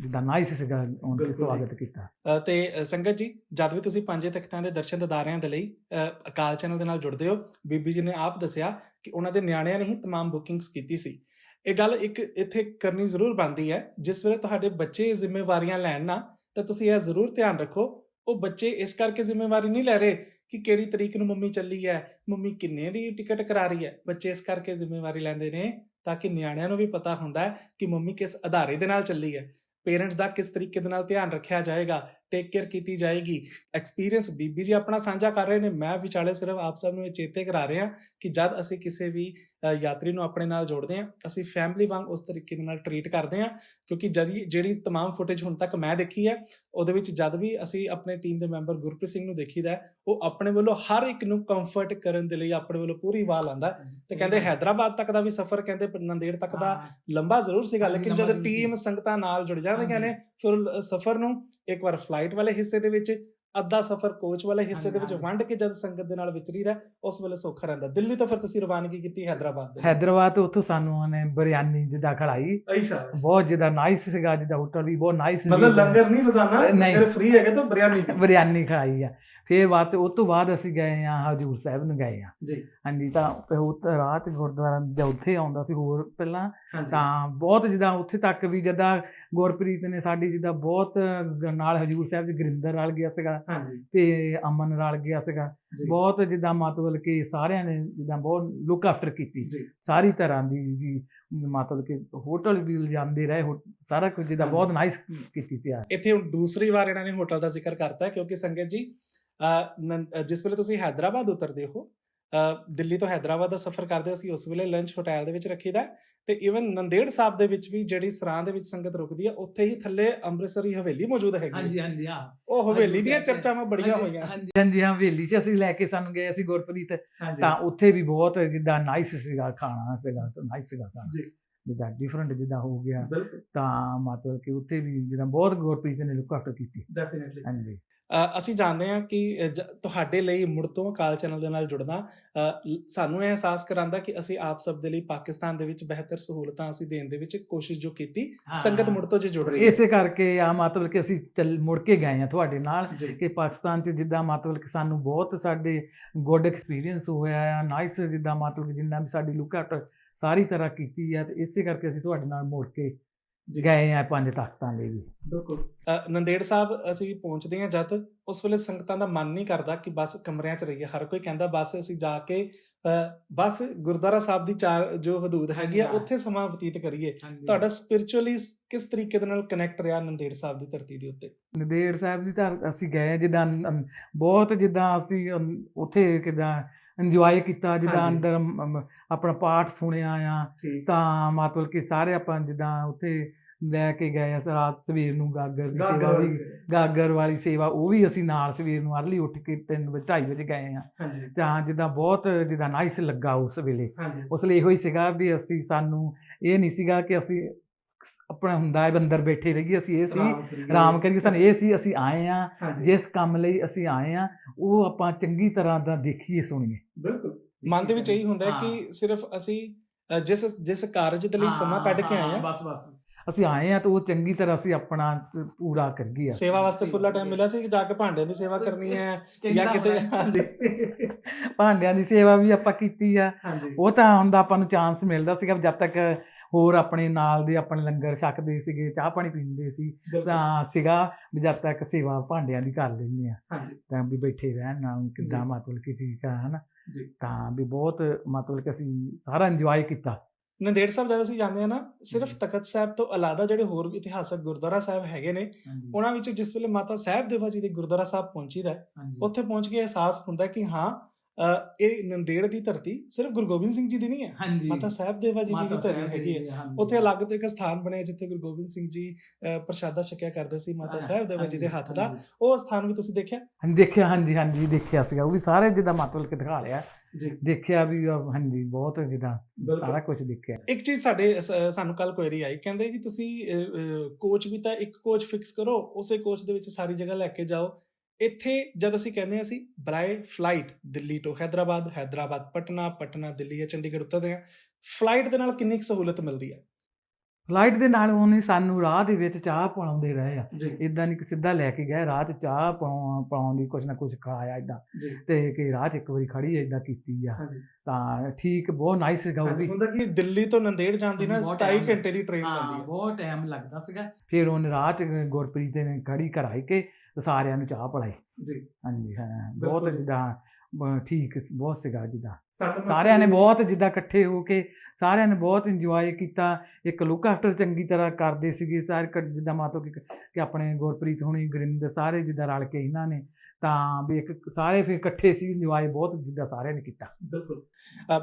ਜਿੱਦਾਂ ਨਾਈਸ ਸੀਗਾ ਉਹਨਾਂ ਨੇ ਬਿਲਕੁਲ ਜੀ। ਸਵਾਗਤ ਕੀਤਾ ਅ, ਤੇ ਅ, ਸੰਗਤ ਜੀ ਜਦ ਵੀ ਤੁਸੀਂ ਪੰਜੇ ਤਖਤਾਂ ਦੇ ਦਰਸ਼ਨ ਦਿਦਾਰਿਆਂ ਦੇ ਲਈ ਅ, ਅਕਾਲ ਚੈਨਲ ਦੇ ਨਾਲ ਜੁੜਦੇ ਹੋ ਬੀਬੀ ਜੀ ਨੇ ਆਪ ਦੱਸਿਆ ਕਿ ਉਹਨਾਂ ਦੇ ਨਿਆਣਿਆਂ ਨੇ ਹੀ तमाम ਬੁਕਿੰਗਸ ਕੀਤੀ ਸੀ ਇਹ ਗੱਲ ਇੱਕ ਇੱਥੇ ਕਰਨੀ ਜ਼ਰੂਰ ਬਣਦੀ ਹੈ। ਜਿਸ ਵੇਲੇ ਤੁਹਾਡੇ ਬੱਚੇ ਜ਼ਿੰਮੇਵਾਰੀਆਂ ਲੈਣ ਨਾ, ਤਾਂ ਤੁਸੀਂ ਇਹ ਜ਼ਰੂਰ ਧਿਆਨ ਰੱਖੋ। ਉਹ ਬੱਚੇ ਇਸ ਕਰਕੇ ਜ਼ਿੰਮੇਵਾਰੀ ਨਹੀਂ ਲੈ ਰਹੇ ਕਿ ਕਿਹੜੀ ਤਰੀਕ ਨੂੰ ਮੰਮੀ ਚੱਲੀ ਹੈ, ਮੰਮੀ ਕਿੰਨੇ ਦੀ ਟਿਕਟ ਕਰਾ ਰਹੀ ਹੈ। ਬੱਚੇ ਇਸ ਕਰਕੇ ਜ਼ਿੰਮੇਵਾਰੀ ਲੈਂਦੇ ਨੇ ਤਾਂ ਕਿ ਨਿਆਣਿਆਂ ਨੂੰ ਵੀ ਪਤਾ ਹੁੰਦਾ ਹੈ ਕਿ ਮੰਮੀ ਕਿਸ ਆਧਾਰੇ ਦੇ ਨਾਲ ਚੱਲੀ ਹੈ। ਪੇਰੈਂਟਸ ਦਾ ਕਿਸ ਤਰੀਕੇ ਦੇ ਨਾਲ ਧਿਆਨ ਰੱਖਿਆ ਜਾਏਗਾ। ਟੇਕ ਕੇਅਰ ਕੀਤੀ ਜਾਏਗੀ ਐਕਸਪੀਰੀਅੰਸ ਬੀਬੀ ਜੀ ਆਪਣਾ ਸਾਂਝਾ ਕਰ ਰਹੇ ਨੇ ਮੈਂ ਵਿਚਾਲੇ ਸਿਰਫ ਆਪ ਸਭ ਨੂੰ ਇਹ ਚੇਤੇ ਕਰਾ ਰਿਹਾ ਕਿ ਜਦ ਅਸੀਂ ਕਿਸੇ ਵੀ ਅ, ਯਾਤਰੀ ਨੂੰ ਆਪਣੇ ਨਾਲ ਜੋੜਦੇ ਹਾਂ ਅਸੀਂ ਫੈਮਿਲੀ ਵਾਂਗ ਉਸ ਤਰੀਕੇ ਦੇ ਨਾਲ ਟਰੀਟ ਕਰਦੇ ਹਾਂ ਕਿਉਂਕਿ ਜਦੀ ਜਿਹੜੀ तमाम ਫੁਟੇਜ ਹੁਣ ਤੱਕ ਮੈਂ ਦੇਖੀ ਹੈ ਉਹਦੇ ਵਿੱਚ ਜਦ ਵੀ ਅਸੀਂ ਆਪਣੇ ਟੀਮ ਦੇ ਮੈਂਬਰ ਗੁਰਪ੍ਰੀਤ ਸਿੰਘ ਨੂੰ ਦੇਖੀਦਾ ਹੈ, ਉਹ ਆਪਣੇ ਵੱਲੋਂ ਹਰ ਇੱਕ ਨੂੰ ਕੰਫਰਟ ਕਰਨ ਦੇ ਲਈ ਆਪਣੇ ਵੱਲੋਂ ਪੂਰੀ ਵਾਹ ਲਾਂਦਾ ਤੇ ਕਹਿੰਦੇ ਹੈਦਰਾਬਾਦ ਤੱਕ ਦਾ ਵੀ ਸਫ਼ਰ ਕਹਿੰਦੇ ਨੰਦੇੜ ਤੱਕ ਦਾ ਲੰਬਾ ਜ਼ਰੂਰ ਸੀਗਾ ਹਾਂਜੀ, ਲੇਕਿਨ ਲੰਬਾ ਜਦ ਜ਼ਰੂਰ ਟੀਮ ਸੀ। ਸੰਗਤਾਂ ਨਾਲ ਜੁੜ ਜਾਂਦੀਆਂ ਨੇ ਹਾਂਜੀ। ਫਿਰ ਸਫ਼ਰ ਨੂੰ ਇੱਕ ਵਾਰ ਫਲਾਈਟ ਵਾਲੇ ਹਿੱਸੇ ਦੇ ਵਿੱਚ ਅੱਧਾ ਸਫ਼ਰ ਕੋਚ ਵਾਲੇ ਹਿੱਸੇ ਦੇ ਵਿੱਚ ਵੰਡ ਕੇ ਜਦ ਸੰਗਤ ਦੇ ਨਾਲ ਵਿਚਰੀਦਾ ਉਸ ਵੇਲੇ ਸੌਖਾ ਰਹਿੰਦਾ। ਦਿੱਲੀ ਤੋਂ ਫਿਰ ਤੁਸੀਂ ਰਵਾਨਗੀ ਕੀਤੀ ਦੇ ਹੈਦਰਾਬਾਦ ਤੋਂ ਉੱਥੋਂ ਸਾਨੂੰ ਉਹਨੇ ਬਿਰਿਆਨੀ ਜਿੱਦਾਂ ਖੜਾਈ ਅੱਛਾ। ਬਹੁਤ ਜਿੱਦਾਂ ਨਾਈਸ ਸੀਗਾ ਜਿੱਦਾਂ ਹੋਟਲ ਵੀ ਬਹੁਤ ਨਾਈਸ ਮਤਲਬ ਲੰਗਰ ਨਹੀਂ ਰੋਜ਼ਾਨਾ। ਲੰਗਰ ਫ੍ਰੀ ਹੈਗੇ ਤਾਂ ਬਿਰਿਆਨੀ ਬਿਰਿਆਨੀ ਖਾਈ ਆ। ਫਿਰ ਬਾਅਦ ਉਸ ਤੋਂ ਬਾਅਦ ਅਸੀਂ ਗਏ ਆ ਹਜੂਰ ਸਾਹਿਬ ਨੂੰ ਗਏ ਆ ਜੀ। ਹਾਂਜੀ ਤਾਂ ਉਹ ਰਾਤ ਗੁਰਦੁਆਰਾ ਜਾਂ ਉੱਥੇ ਆਉਂਦਾ ਸੀ ਹੋਰ ਪਹਿਲਾਂ ਤਾਂ ਬਹੁਤ ਜਿੱਦਾਂ ਉੱਥੇ ਤੱਕ ਵੀ ਜਿੱਦਾਂ ਗੁਰਪ੍ਰੀਤ ਨੇ ਸਾਡੀ ਜਿੱਦਾਂ ਬਹੁਤ ਨਾਲ ਹਜੂਰ ਸਾਹਿਬ ਦੇ ਗੁਰਿੰਦਰ ਰਲ ਗਿਆ ਸੀਗਾ ਹਾਂਜੀ। ਤੇ ਅਮਨ ਰਲ ਗਿਆ ਸੀਗਾ। ਜੀ। ਬਹੁਤ ਜਿੱਦਾਂ ਮਤਲਬ ਕਿ ਸਾਰਿਆਂ ਨੇ ਜਿੱਦਾਂ ਬਹੁਤ ਲੁੱਕ ਆਫਟਰ ਕੀਤੀ। ਜੀ। ਸਾਰੀ ਤਰ੍ਹਾਂ ਦੀ ਵੀ ਮਤਲਬ ਕਿ ਹੋਟਲ ਵੀ ਲਿਜਾਂਦੇ ਰਹੇ ਸਾਰਾ ਕੁਝ ਜਿੱਦਾਂ। ਬਹੁਤ ਨਾਈਸ ਕੀਤੀ ਤਿਆਰ। ਇੱਥੇ ਹੁਣ ਦੂਸਰੀ ਵਾਰ ਇਹਨਾਂ ਨੇ ਹੋਟਲ ਦਾ ਜ਼ਿਕਰ ਕਰਤਾ ਕਿਉਂਕਿ ਸੰਗਤ ਜੀ ਜਿਸ ਵੇਲੇ ਤੁਸੀਂ ਹੈਦਰਾਬਾਦ ਉਤਰਦੇ ਹੋ ਦਿੱਲੀ ਤੋਂ ਹੈਦਰਾਬਾਦ ਦਾ ਸਫ਼ਰ ਕਰਦੇ ਅਸੀਂ ਉਸ ਵੇਲੇ ਲੰਚ ਹੋਟਲ ਦੇ ਵਿੱਚ ਰੱਖੀਦਾ ਤੇ ਇਵਨ ਨੰਦੇੜ ਸਾਹਿਬ ਦੇ ਵਿੱਚ ਵੀ ਜਿਹੜੀ ਸਰਾਂ ਦੇ ਵਿੱਚ ਸੰਗਤ ਰੁਕਦੀ ਹੈ ਉੱਥੇ ਹੀ ਥੱਲੇ ਅੰਮ੍ਰਿਤਸਰੀ ਹਵੇਲੀ ਮੌਜੂਦ ਹੈਗੀ ਹੈ। ਹਾਂਜੀ ਹਾਂ। ਉਹ ਹਵੇਲੀ ਦੀਆਂ ਹਾਂਜੀ, ਚਰਚਾਵਾਂ ਬੜੀਆਂ ਹੋਈਆਂ। ਹਾਂਜੀ ਹਾਂਜੀ ਹਾਂ ਹਵੇਲੀ 'ਚ ਅਸੀਂ ਲੈ ਕੇ ਸਾਨੂੰ ਗਏ ਅਸੀਂ ਗੁਰਪ੍ਰੀਤ। ਹਾਂਜੀ। ਤਾਂ ਉੱਥੇ ਵੀ ਬਹੁਤ ਜਿੱਦਾਂ ਨਾਈਸ ਸੀਗਾ ਖਾਣਾ ਸੀਗਾ ਨਾਈਸ ਸੀਗਾ ਖਾਣਾ। ਜੀ। ਜਿੱਦਾਂ ਡਿਫਰੈਂਟ ਜਿੱਦਾਂ ਹੋ ਗਿਆ। ਤਾਂ ਮਤਲਬ ਕਿ ਉੱਥੇ ਵੀ ਜਿੱਦਾਂ ਬਹੁਤ ਗੁਰਪ੍ਰੀਤ ਨੇ ਲੁੱਕ ਆਫਟਰ ਕੀਤੀ। ਡੈਫੀਨਿਟਲੀ ਹਾਂਜੀ। ਅਸੀਂ ਜਾਣਦੇ ਹਾਂ ਕਿ ਤੁਹਾਡੇ ਲਈ ਮੁੜ ਤੋਂ ਅਕਾਲ ਚੈਨਲ ਦੇ ਨਾਲ ਜੁੜਨਾ ਸਾਨੂੰ ਇਹ ਅਹਿਸਾਸ ਕਰਾਂਦਾ ਕਿ ਅਸੀਂ ਆਪ ਸਭ ਦੇ ਲਈ ਪਾਕਿਸਤਾਨ ਦੇ ਵਿੱਚ ਬਿਹਤਰ ਸਹੂਲਤਾਂ ਅਸੀਂ ਦੇਣ ਦੇ ਵਿੱਚ ਕੋਸ਼ਿਸ਼ ਜੋ ਕੀਤੀ ਸੰਗਤ ਮੁੜ ਤੋਂ ਜੇ ਜੁੜ ਰਹੀ ਹੈ। ਇਸੇ ਕਰਕੇ ਆ ਮਤਲਬ ਕਿ ਅਸੀਂ ਚੱਲ ਮੁੜ ਕੇ ਗਏ ਆ ਤੁਹਾਡੇ ਨਾਲ ਕਿ ਪਾਕਿਸਤਾਨ 'ਚ ਜਿੱਦਾਂ ਮਤਲਬ ਕਿ ਸਾਨੂੰ ਬਹੁਤ ਸਾਡੇ ਗੁੱਡ ਐਕਸਪੀਰੀਅੰਸ ਹੋਇਆ ਆ ਨਾਈਸ ਜਿੱਦਾਂ ਮਤਲਬ ਕਿ ਜਿੰਨਾ ਵੀ ਸਾਡੀ ਲੁੱਕ ਆਫਟਰ ਸਾਰੀ ਤਰ੍ਹਾਂ ਕੀਤੀ ਆ ਤੇ ਇਸੇ ਕਰਕੇ ਅਸੀਂ ਤੁਹਾਡੇ ਨਾਲ ਮੁੜ ਕੇ ਜੀ। ਗਏ ਆ ਪੰਜ ਤਖਤਾਂ ਲਈ ਵੀ। ਬਿਲਕੁਲ। ਨੰਦੇੜ ਸਾਹਿਬ ਅਸੀਂ ਪਹੁੰਚਦੇ ਹਾਂ ਜਦ। ਉਸ ਵੇਲੇ ਸੰਗਤਾਂ ਦਾ ਮਨ ਨਹੀਂ ਕਰਦਾ ਕਿ ਬਸ ਕਮਰਿਆਂ 'ਚ ਰਹੀਏ। ਹਰ ਕੋਈ ਕਹਿੰਦਾ ਬਸ ਅਸੀਂ ਜਾ ਕੇ ਬਸ ਗੁਰਦੁਆਰਾ ਸਾਹਿਬ ਦੀ ਚਾਰ ਜੋ ਹਦੂਦ ਹੈਗੀ ਆ। ਉੱਥੇ ਸਮਾਂ ਬਤੀਤ ਕਰੀਏ। ਤੁਹਾਡਾ ਸਪਿਰਚੁਅਲੀ ਕਿਸ ਤਰੀਕੇ ਦੇ ਨਾਲ ਕਨੈਕਟ ਰਿਹਾ ਨੰਦੇੜ ਸਾਹਿਬ ਦੀ ਧਰਤੀ ਦੇ ਉੱਤੇ? ਨੰਦੇੜ ਸਾਹਿਬ ਦੀ ਤਾਂ ਅਸੀਂ ਗਏ ਜਿੱਦਾਂ ਬਹੁਤ ਜਿੱਦਾਂ ਅਸੀਂ ਉੱਥੇ ਕਿਦਾਂ ਇੰਜੋਏ ਕੀਤਾ ਜਿੱਦਾਂ। ਅੰਦਰ ਆਪਣਾ ਪਾਠ ਸੁਣਿਆ ਆ। ਤਾਂ ਮਤਲਬ ਕਿ ਸਾਰੇ ਆਪਾਂ ਜਿੱਦਾਂ ਉੱਥੇ ਲੈ ਕੇ ਗਏ ਆ ਰਾਤ ਸਵੇਰ ਨੂੰ ਗਾਗਰ ਦੀ ਸੇਵਾ ਵੀ ਗਾਗਰ ਵਾਲੀ ਸੇਵਾ ਉਹ ਵੀ ਅਸੀਂ ਨਾਲ ਸਵੇਰ ਨੂੰ ਅਰਲੀ ਉੱਠ ਕੇ 3 ਵਜੇ 2:30 ਵਜੇ ਗਏ ਆ। ਤਾਂ ਜਿੱਦਾਂ ਬਹੁਤ ਜਿੱਦਾਂ ਨਾਈਸ ਲੱਗਾ ਉਸ ਵੇਲੇ। ਉਸ ਲਈ ਇਹੋ ਹੀ ਸੀਗਾ ਵੀ ਅਸੀਂ ਸਾਨੂੰ ਇਹ ਨਹੀਂ ਸੀਗਾ ਕਿ ਅਸੀਂ ਆਪਣਾ ਹੁੰਦਾ ਹੈ ਅੰਦਰ ਬੈਠੇ ਰਹੀਏ ਅਸੀਂ ਇਹ ਸੀ ਆਰਾਮ ਕਰੀਏ। ਸਾਨੂੰ ਇਹ ਸੀ ਅਸੀਂ ਆਏ ਆ ਜਿਸ ਕੰਮ ਲਈ ਅਸੀਂ ਆਏ ਆ ਉਹ ਆਪਾਂ ਚੰਗੀ ਤਰ੍ਹਾਂ ਦਾ ਦੇਖੀਏ ਸੁਣੀਏ। ਬਿਲਕੁਲ। ਮਨ ਦੇ ਵਿੱਚ ਇਹੀ ਹੁੰਦਾ ਹੈ ਕਿ ਸਿਰਫ ਅਸੀਂ ਜਿਸ ਜਿਸ ਕਾਰਜ ਦੇ ਲਈ ਸਮਾਂ ਕੱਢ ਕੇ ਆਏ ਆ। ਬਸ ਬਸ। ਅਸੀਂ ਆਏ ਆ ਤਾਂ ਉਹ ਚੰਗੀ ਤਰ੍ਹਾਂ ਅਸੀਂ ਆਪਣਾ ਪੂਰਾ ਕਰ ਗਏ ਸੇਵਾ ਵਾਸਤੇ ਖੁੱਲਾ ਟਾਈਮ ਮਿਲਿਆ ਸੀ ਕਿ ਜਾ ਕੇ ਭਾਂਡਿਆਂ ਦੀ ਸੇਵਾ ਕਰਨੀ ਹੈ ਜਾਂ ਕਿਤੇ ਭਾਂਡਿਆਂ ਦੀ ਸੇਵਾ ਵੀ ਆਪਾਂ ਕੀਤੀ ਆ। ਉਹ ਤਾਂ ਹੁੰਦਾ ਆਪਾਂ ਨੂੰ ਚਾਂਸ ਮਿਲਦਾ ਸੀਗਾ ਜਦ ਤੱਕ ਹੋਰ ਆਪਣੇ ਨਾਲ ਦੇ ਆਪਣੇ ਲੰਗਰ ਛਕਦੇ ਸੀਗੇ ਚਾਹ ਪਾਣੀ ਪੀਂਦੇ ਸੀ। ਤਾਂ ਸੀਗਾ ਵੀ ਜਦ ਤੱਕ ਸੇਵਾ ਭਾਂਡਿਆਂ ਦੀ ਕਰ ਲੈਂਦੇ ਆ ਤਾਂ ਵੀ ਬੈਠੇ ਰਹਿਣ ਨਾਲ ਕਿੱਦਾਂ। ਮਤਲਬ ਕਿ ਠੀਕ ਆ ਹਨਾ। ਤਾਂ ਵੀ ਬਹੁਤ ਮਤਲਬ ਕਿ ਅਸੀਂ ਸਾਰਾ ਇੰਜੋਏ ਕੀਤਾ। ਨੰਦੇੜ ਸਾਹਿਬ ਜਦ ਅਸੀਂ ਜਾਂਦੇ ਆ ਨਾ ਸਿਰਫ ਤਖਤ ਸਾਹਿਬ ਤੋਂ ਇਲਾਵਾ ਜਿਹੜੇ ਹੋਰ ਵੀ ਇਤਿਹਾਸਕ ਗੁਰਦੁਆਰਾ ਸਾਹਿਬ ਹੈਗੇ ਨੇ ਉਹਨਾਂ ਵਿੱਚ ਜਿਸ ਵੇਲੇ ਮਾਤਾ ਸਾਹਿਬ ਦੇਵਾ ਜੀ ਦੇ ਗੁਰਦੁਆਰਾ ਸਾਹਿਬ ਪਹੁੰਚੀਦਾ ਉੱਥੇ ਪਹੁੰਚ ਕੇ ਅਹਿਸਾਸ ਹੁੰਦਾ ਕਿ ਹਾਂ ਇਹ ਨੰਦੇੜ ਦੀ ਧਰਤੀ ਸਿਰਫ ਗੁਰੂ ਗੋਬਿੰਦ ਸਿੰਘ ਜੀ ਦੀ ਨਹੀਂ ਹੈ ਮਾਤਾ ਸਾਹਿਬ ਦੇਵਾ ਜੀ ਦੀ ਵੀ ਧਰਤੀ ਹੈਗੀ ਹੈ। ਉੱਥੇ ਅਲੱਗ ਤੋਂ ਇੱਕ ਸਥਾਨ ਬਣਿਆ ਜਿੱਥੇ ਗੁਰੂ ਗੋਬਿੰਦ ਸਿੰਘ ਜੀ ਪ੍ਰਸ਼ਾਦਾ ਛਕਿਆ ਕਰਦੇ ਸੀ ਮਾਤਾ ਸਾਹਿਬ ਦੇਵਾ ਜੀ ਦੇ ਹੱਥ ਦਾ ਉਹ ਸਥਾਨ ਵੀ ਤੁਸੀਂ ਦੇਖਿਆ? ਹਾਂਜੀ ਦੇਖਿਆ ਹਾਂਜੀ ਹਾਂਜੀ ਦੇਖਿਆ ਸੀਗਾ ਉਹ ਵੀ ਸਾਰੇ ਜਿੱਦਾਂ ਮਤਲਬ ਕਿ ਦਿਖਾ ਲਿਆ ਜੀ। ਦੇਖਿਆ ਵੀ ਹਾਂਜੀ ਬਹੁਤ ਜਿੱਦਾਂ ਸਾਰਾ ਕੁਝ ਦੇਖਿਆ। ਇੱਕ ਚੀਜ਼ ਸਾਡੇ ਸ- ਸਾਨੂੰ ਕੱਲ ਕੁਐਰੀ ਆਈ ਕਹਿੰਦੇ ਜੀ ਤੁਸੀਂ ਕੋਚ ਵੀ ਤਾਂ ਇੱਕ ਕੋਚ ਫਿਕਸ ਕਰੋ ਉਸੇ ਕੋਚ ਦੇ ਵਿੱਚ ਸਾਰੀ ਜਗ੍ਹਾ ਲੈ ਕੇ ਜਾਓ। ਇੱਥੇ ਜਦ ਅਸੀਂ ਕਹਿੰਦੇ ਹਾਂ ਅਸੀਂ ਬਰਾਏ ਫਲਾਈਟ ਦਿੱਲੀ ਤੋਂ ਹੈਦਰਾਬਾਦ ਹੈਦਰਾਬਾਦ ਪਟਨਾ ਪਟਨਾ ਦਿੱਲੀ ਜਾਂ ਚੰਡੀਗੜ੍ਹ ਉਤਰਦੇ ਹਾਂ। ਫਲਾਈਟ ਦੇ ਨਾਲ ਕਿੰਨੀ ਕੁ ਸਹੂਲਤ ਮਿਲਦੀ ਹੈ? ਫਲਾਈਟ ਦੇ ਨਾਲ ਉਹਨੇ ਸਾਨੂੰ ਰਾਹ ਦੇ ਵਿੱਚ ਚਾਹ ਪਿਲਾਉਂਦੇ ਰਹੇ ਆ। ਇਦਾਂ ਨਹੀਂ ਕਿ ਸਿੱਧਾ ਲੈ ਕੇ ਗਏ ਰਾਹ 'ਚ ਚਾਹ ਪਾਉਣ ਦੀ ਕੁਛ ਨਾ ਕੁਛ ਖਾਇਆ ਇਦਾਂ ਤੇ ਕਿ ਰਾਹ 'ਚ ਇੱਕ ਵਾਰੀ ਖੜੀ ਇਦਾਂ ਕੀਤੀ ਆ। ਤਾਂ ਠੀਕ ਬਹੁਤ ਨਾਈਸ ਸੀਗਾ ਉਹ ਵੀ। ਹੁੰਦਾ ਕਿ ਦਿੱਲੀ ਤੋਂ ਨੰਦੇੜ ਜਾਂਦੀ ਨਾ ਬਹੁਤ 27 time ਘੰਟੇ ਦੀ ਟ੍ਰੇਨ ਜਾਂਦੀ ਬਹੁਤ ਟਾਈਮ ਲੱਗਦਾ ਸੀਗਾ। ਫਿਰ ਉਹਨੇ ਰਾਹ 'ਚ ਗੁਰਪ੍ਰੀਤ ਨੇ ਖੜੀ ਕਰਾਈ ਕੇ ਤੇ ਸਾਰਿਆਂ ਨੂੰ ਚਾਹ ਪਿਲਾਈ। ਜੀ। ਹਾਂਜੀ ਹਾਂ। ਬਹੁਤ ਜਿੱਦਾਂ ਠੀਕ ਬਹੁਤ ਸੀਗਾ ਜਿੱਦਾਂ। ਸਾਰਿਆਂ ਨੇ ਬਹੁਤ ਜਿੱਦਾਂ ਇਕੱਠੇ ਹੋ ਕੇ ਸਾਰਿਆਂ ਨੇ ਬਹੁਤ ਇੰਜੋਏ ਕੀਤਾ। ਇੱਕ ਲੁੱਕ ਆਫਟਰ ਚੰਗੀ ਤਰ੍ਹਾਂ ਕਰਦੇ ਸੀਗੇ ਸਾਰੇ ਜਿੱਦਾਂ ਮਾਤੋ ਕਿ ਆਪਣੇ ਗੁਰਪ੍ਰੀਤ ਹੁਣੀ ਗੁਰਿੰਦਰ ਸਾਰੇ ਜਿੱਦਾਂ ਰਲ ਕੇ ਇਹਨਾਂ ਨੇ। ਤਾਂ ਵੀ ਇੱਕ ਸਾਰੇ ਫਿਰ ਇਕੱਠੇ ਸੀ ਇੰਜੋਏ ਬਹੁਤ ਜਿੱਦਾਂ ਸਾਰਿਆਂ ਨੇ ਕੀਤਾ। ਬਿਲਕੁਲ।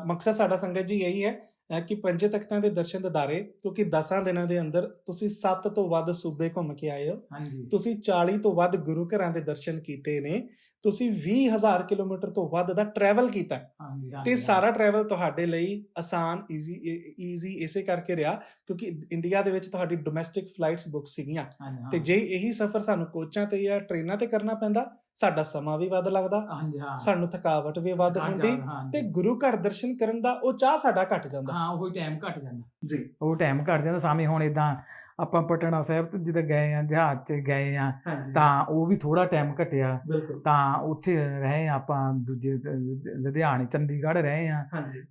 ਮਕਸਦ ਸਾਡਾ ਸੰਗਤ ਜੀ ਇਹੀ ਹੈ ਕਿ ਪੰਜੇ ਤਖਤਾਂ ਦੇ ਦਰਸ਼ਨ ਦਿਦਾਰੇ ਕਿਉਂਕਿ 10 ਦਿਨਾਂ ਦੇ ਅੰਦਰ ਤੁਸੀਂ 7 ਤੋਂ ਵੱਧ ਸੂਬੇ ਘੁੰਮ ਕੇ ਆਏ ਹੋ। ਹਾਂਜੀ। ਤੁਸੀਂ 40 ਤੋਂ ਵੱਧ ਗੁਰੂ ਘਰਾਂ ਦੇ ਦਰਸ਼ਨ ਕੀਤੇ ਨੇ। ਤੁਸੀਂ 20000 ਕਿਲੋਮੀਟਰ ਤੋਂ ਵੱਧ ਦਾ ਟਰੈਵਲ ਕੀਤਾ। ਤੇ ਸਾਰਾ ਟਰੈਵਲ ਤੁਹਾਡੇ ਲਈ ਆਸਾਨ ਈਜ਼ੀ ਈਜ਼ੀ ਇਸੇ ਕਰਕੇ ਰਿਹਾ ਕਿਉਂਕਿ ਇੰਡੀਆ ਦੇ ਵਿੱਚ ਤੁਹਾਡੀ ਡੋਮੈਸਟਿਕ ਫਲਾਈਟਸ ਬੁੱਕ ਸੀਗੀਆਂ। ਤੇ ਜੇ ਇਹੀ ਸਫ਼ਰ ਸਾਨੂੰ ਕੋਚਾਂ ਤੇ ਜਾਂ ਟ੍ਰੇਨਾਂ ਤੇ ਕਰਨਾ ਪੈਂਦਾ ਸਾਡਾ ਸਮਾਂ ਵੀ ਵੱਧ ਲੱਗਦਾ ਸਾਨੂੰ ਥਕਾਵਟ ਵੀ ਵੱਧ ਹੁੰਦੀ ਤੇ ਗੁਰੂ ਘਰ ਦਰਸ਼ਨ ਕਰਨ ਦਾ ਉਹ ਚਾਹ ਸਾਡਾ ਘਟ ਜਾਂਦਾ। ਹਾਂ ਉਹ ਟਾਈਮ ਘਟ ਜਾਂਦਾ। ਜੀ। ਉਹ ਟਾਈਮ ਘਟ ਜਾਂਦਾ ਸਾਵੇਂ ਹੁਣ ਇਦਾਂ ਆਪਾਂ ਪਟਨਾ ਸਾਹਿਬ ਤੋਂ ਜਿੱਦਾਂ ਗਏ ਆ ਜਹਾਜ਼ 'ਚ ਗਏ ਆ ਤਾਂ ਉਹ ਵੀ ਥੋੜਾ ਟਾਈਮ ਘਟਿਆ। ਤਾਂ ਉੱਥੇ ਰਹੇ ਆਪਾਂ ਦੂਜੇ ਲੁਧਿਆਣੇ ਚੰਡੀਗੜ੍ਹ ਰਹੇ ਆ